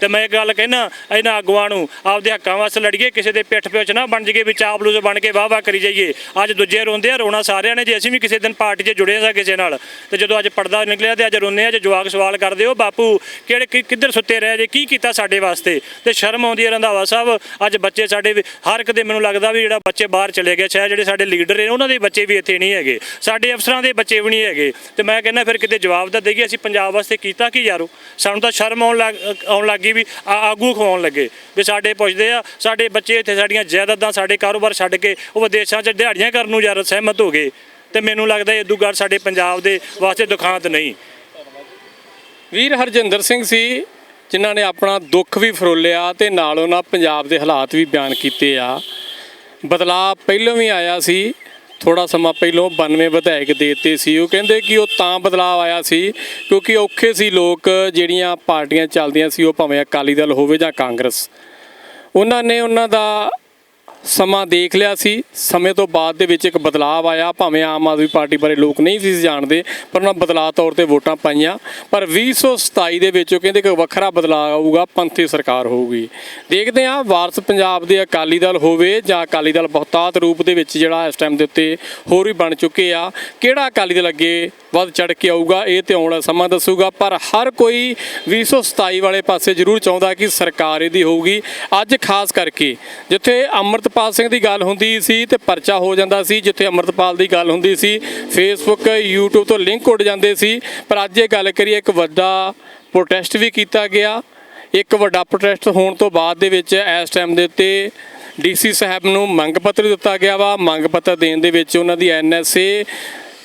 ਤੇ ਮੈਂ ਇੱਕ ਗੱਲ ਕਹਿਣਾ ਇਹਨਾਂ ਆਗੂਆਂ ਨੂੰ, ਆਪਦੇ ਹੱਕਾਂ ਵਾਸਤੇ ਲੜੀਏ, ਕਿਸੇ ਦੇ ਪਿੱਠ ਪਿੱਛੇ ਨਾ ਬਣ ਜਗੇ ਵੀ ਚਾਪਲੂਸ ਬਣ ਕੇ ਵਾਹ ਵਾਹ ਕਰੀ ਜਾਈਏ। ਅੱਜ ਦੂਜੇ ਰੋਂਦੇ ਆ, ਰੋਣਾ ਸਾਰਿਆਂ ਨੇ, ਜੇ ਅਸੀਂ ਵੀ ਕਿਸੇ ਦਿਨ ਪਾਰਟੀ 'ਚ ਜੁੜੇ ਸਾਂ ਕਿਸੇ ਨਾਲ, ਤੇ ਜਦੋਂ ਅੱਜ ਪਰਦਾ ਨਿਕਲਿਆ ਤੇ ਅੱਜ ਰੋਂਦੇ ਆ ਜੇ ਜਵਾਕ ਸਵਾਲ ਕਰਦੇ ਹੋ ਬਾਪੂ, ਕਿਹੜੇ ਕਿ- ਕਿੱਧਰ ਸੁੱਤੇ ਰਹੇ ਜੇ, ਕੀ ਕੀਤਾ ਸਾਡੇ ਵਾਸਤੇ? ਤੇ ਸ਼ਰਮ ਆਉਂਦੀ ਹੈ ਰੰਧਾਵਾ ਸਾਹਿਬ, ਅੱਜ ਬੱਚੇ ਸਾਡੇ ਵੀ- ਹਰ ਇੱਕ ਦੇ ਮੈਨੂੰ ਲੱਗਦਾ ਵੀ ਜਿਹੜਾ ਬੱਚੇ ਬਾਹਰ ਚਲੇ ਗਏ, ਸ਼ਾਇਦ ਜਿਹੜੇ ਸਾਡੇ ਲੀਡਰ ਨੇ, ਉਹਨਾਂ ਦੇ ਬੱਚੇ ਵੀ ਇੱਥੇ ਨਹੀਂ ਹੈਗੇ। ਸਾਡੇ ਅਫਸਰਾਂ ਦੇ ਬੱਚੇ ਵੀ ਨਹੀਂ ਹੈਗੇ। ਤੇ ਮੈਂ ਕਹਿੰਦਾ, ਫਿਰ ਕਿਤੇ ਜਵਾਬ ਤਾਂ ਦੇਈਏ, ਅਸੀਂ ਪੰਜਾਬ ਵਾਸਤੇ ਕੀਤਾ ਕੀ ਯਾਰੋ? ਸਾਨੂੰ ਤਾਂ ਸ਼ਰਮ ਆਉਣ ਲੱਗ ਆਉਣ ਲੱਗੀ ਵੀ ਆ- ਆਗੂ ਖਵਾਉਣ ਲੱਗੇ। ਵੀ ਸਾਡੇ ਪੁੱਛਦੇ ਆ, ਸਾਡੇ ਬੱਚੇ ਇੱਥੇ ਸਾਡੀਆਂ ਜਾਇਦਾਦਾਂ ਸਾਡੇ ਕਾਰੋਬਾਰ ਛੱਡ ਕੇ ਉਹ ਵਿਦੇਸ਼ਾਂ 'ਚ ਦਿਹਾੜੀਆਂ ਕਰਨ ਨੂੰ ਯਾਰ ਸਹਿਮਤ ਹੋ ਗਏ। ਤੇ ਮੈਨੂੰ ਲੱਗਦਾ ਇਹ ਗੱਲ ਸਾਡੇ ਪੰਜਾਬ ਦੇ ਵਾਸਤੇ ਦੁਖਾਂਤ ਨਹੀਂ। ਵੀਰ ਹਰਜਿੰਦਰ ਸਿੰਘ ਸੀ, ਜਿਨ੍ਹਾਂ ਨੇ ਆਪਣਾ ਦੁੱਖ ਵੀ ਫਰੋਲਿਆ ਤੇ ਨਾਲ ਉਹਨਾਂ ਪੰਜਾਬ ਦੇ ਹਾਲਾਤ ਵੀ ਬਿਆਨ ਕੀਤੇ ਆ। ਬਦਲਾਅ ਪਹਿਲਾਂ ਵੀ ਆਇਆ ਸੀ ਥੋੜਾ ਸਮਾਂ ਪਹਿਲੋਂ 92 ਵਿਧਾਇਕ ਦੇ ਦਿੱਤੇ ਸੀ। ਉਹ ਕਹਿੰਦੇ ਕਿ ਉਹ ਤਾਂ ਬਦਲਾਅ ਆਇਆ ਸੀ ਕਿਉਂਕਿ ਔਖੇ ਸੀ ਲੋਕ ਜਿਹੜੀਆਂ ਪਾਰਟੀਆਂ ਚੱਲਦੀਆਂ ਸੀ, ਉਹ ਭਾਵੇਂ ਅਕਾਲੀ ਦਲ ਹੋਵੇ ਜਾਂ ਕਾਂਗਰਸ। ਉਹਨਾਂ ਨੇ ਉਹਨਾਂ ਦਾ ਸਮਾਂ ਦੇਖ ਲਿਆ ਸੀ। ਸਮੇਂ ਤੋਂ ਬਾਅਦ ਦੇ ਵਿੱਚ ਇੱਕ ਬਦਲਾਅ ਆਇਆ। ਭਾਵੇਂ ਆਮ ਆਦਮੀ ਪਾਰਟੀ ਬਾਰੇ ਲੋਕ ਨਹੀਂ ਸੀ ਜਾਣਦੇ, ਪਰ ਉਹਨਾਂ ਬਦਲਾਅ ਤੌਰ ਤੇ ਵੋਟਾਂ ਪਾਈਆਂ। ਪਰ 2027 ਦੇ ਵਿੱਚ ਉਹ ਕਹਿੰਦੇ ਕਿ ਵੱਖਰਾ ਬਦਲਾਅ ਆਊਗਾ, ਪੰਥੀ ਸਰਕਾਰ ਹੋਊਗੀ। ਦੇਖਦੇ ਹਾਂ, ਵਾਰਸ ਪੰਜਾਬ ਦੇ ਅਕਾਲੀ ਦਲ ਹੋਵੇ ਜਾਂ ਅਕਾਲੀ ਦਲ ਬਹੁਤਾਤ ਰੂਪ ਦੇ ਵਿੱਚ ਜਿਹੜਾ ਇਸ ਟਾਈਮ ਦੇ ਉੱਤੇ ਹੋਰ ਵੀ ਬਣ ਚੁੱਕੇ ਆ, ਕਿਹੜਾ ਅਕਾਲੀ ਦਲ ਅੱਗੇ ਵੱਧ ਚੜ ਕੇ ਆਊਗਾ, ਇਹ ਤੇ ਆਉਣ ਵਾਲਾ ਸਮਾਂ ਦੱਸੂਗਾ। ਪਰ ਹਰ ਕੋਈ 2027 ਵਾਲੇ ਪਾਸੇ ਜ਼ਰੂਰ ਚਾਹੁੰਦਾ ਕਿ ਸਰਕਾਰ ਇਹਦੀ ਹੋਊਗੀ। ਅੱਜ ਖਾਸ ਕਰਕੇ ਜਿੱਥੇ ਅੰਮ੍ਰਿਤ ਅੰਮ੍ਰਿਤਪਾਲ ਸਿੰਘ ਦੀ ਗੱਲ ਹੁੰਦੀ ਸੀ ਤੇ ਪਰਚਾ ਹੋ ਜਾਂਦਾ ਸੀ, ਜਿੱਥੇ ਅੰਮ੍ਰਿਤਪਾਲ ਦੀ ਗੱਲ ਹੁੰਦੀ ਸੀ। ਫੇਸਬੁੱਕ YouTube ਤੋਂ ਲਿੰਕ ਉੱਡ ਜਾਂਦੇ ਸੀ। ਪਰ ਅੱਜ ਇਹ ਗੱਲ ਕਰੀਏ, ਇੱਕ ਵੱਡਾ ਪ੍ਰੋਟੈਸਟ ਵੀ ਕੀਤਾ ਗਿਆ। ਇੱਕ ਵੱਡਾ ਪ੍ਰੋਟੈਸਟ ਹੋਣ ਤੋਂ ਬਾਅਦ ਦੇ ਵਿੱਚ ਇਸ ਟਾਈਮ ਦੇ ਉੱਤੇ ਡੀਸੀ ਸਾਹਿਬ ਨੂੰ ਮੰਗ ਪੱਤਰ ਦਿੱਤਾ ਗਿਆ ਵਾ। ਮੰਗ ਪੱਤਰ ਦੇਣ ਦੇ ਵਿੱਚ ਉਹਨਾਂ ਦੀ ਐਨਐਸਏ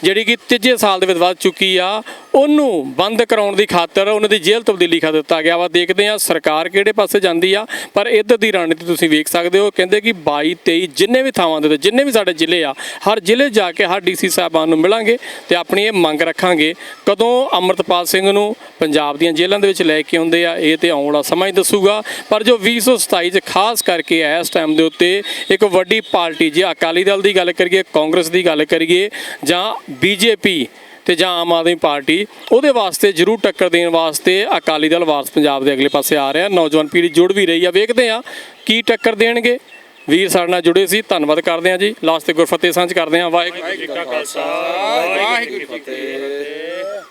ਜਿਹੜੀ ਕਿ ਤੀਜੇ ਸਾਲ ਦੇ ਵਿੱਚ ਵੱਧ ਚੁੱਕੀ ਆ, ਉਹਨੂੰ ਬੰਦ ਕਰਾਉਣ ਦੀ ਖਾਤਰ ਉਹਨਾਂ ਦੀ ਜੇਲ੍ਹ ਤਬਦੀਲੀ ਕਰ ਦਿੱਤਾ ਗਿਆ ਵਾ। ਦੇਖਦੇ ਆ ਸਰਕਾਰ ਕਿਹੜੇ ਪਾਸੇ ਜਾਂਦੀ ਆ, ਪਰ ਇੱਧਰ ਦੀ ਰਣਨੀਤੀ ਤੁਸੀਂ ਵੇਖ ਸਕਦੇ ਹੋ। ਕਹਿੰਦੇ ਕਿ 22 23 ਜਿੰਨੇ ਵੀ ਥਾਵਾਂ ਦੇ ਉੱਤੇ, ਜਿੰਨੇ ਵੀ ਸਾਡੇ ਜ਼ਿਲ੍ਹੇ ਆ, ਹਰ ਜ਼ਿਲ੍ਹੇ ਜਾ ਕੇ ਹਰ ਡੀਸੀ ਸਾਹਿਬਾਨ ਨੂੰ ਮਿਲਾਂਗੇ ਤੇ ਆਪਣੀ ਇਹ ਮੰਗ ਰੱਖਾਂਗੇ। ਕਦੋਂ ਅਮਰਤਪਾਲ ਸਿੰਘ ਨੂੰ ਪੰਜਾਬ ਦੀਆਂ ਜੇਲ੍ਹਾਂ ਦੇ ਵਿੱਚ ਲੈ ਕੇ ਆਉਂਦੇ ਆ, ਇਹ ਤੇ ਆਉਣ ਵਾਲਾ ਸਮਾਂ ਹੀ ਦੱਸੂਗਾ। ਪਰ ਜੋ 2027 ਚ ਖਾਸ ਕਰਕੇ ਇਸ ਟਾਈਮ ਦੇ ਉੱਤੇ ਇੱਕ ਵੱਡੀ ਪਾਰਟੀ ਜੇ ਅਕਾਲੀ ਦਲ ਦੀ ਗੱਲ ਕਰੀਏ, ਕਾਂਗਰਸ ਦੀ ਗੱਲ ਕਰੀਏ, ਜਾਂ ਬੀਜੇਪੀ ਤੇ ਜਾਂ ਆਮ ਆਦਮੀ ਪਾਰਟੀ, ਉਹਦੇ ਵਾਸਤੇ ਜ਼ਰੂਰ ਟੱਕਰ ਦੇਣ ਵਾਸਤੇ ਅਕਾਲੀ ਦਲ, ਵਾਰਸ ਪੰਜਾਬ ਦੇ ਅਗਲੇ ਪਾਸੇ ਆ ਰਿਹਾ। ਨੌਜਵਾਨ ਪੀੜ੍ਹੀ ਜੁੜ ਵੀ ਰਹੀ ਆ। ਵੇਖਦੇ ਆ ਕੀ ਟੱਕਰ ਦੇਣਗੇ। ਵੀਰ ਸਾਡੇ ਨਾਲ ਜੁੜੇ ਸੀ। ਧੰਨਵਾਦ ਕਰਦੇ ਆ ਜੀ। ਲਾਸਟ ਤੇ ਗੁਰਫਤਿਹ ਸਾਂਝ ਕਰਦੇ ਆ ਵਾਹਿਗੁਰੂ ਜੀ ਕਾ ਖਾਲਸਾ। ਵਾਹਿਗੁਰੂ ਜੀ ਕੀ ਫਤਿਹ।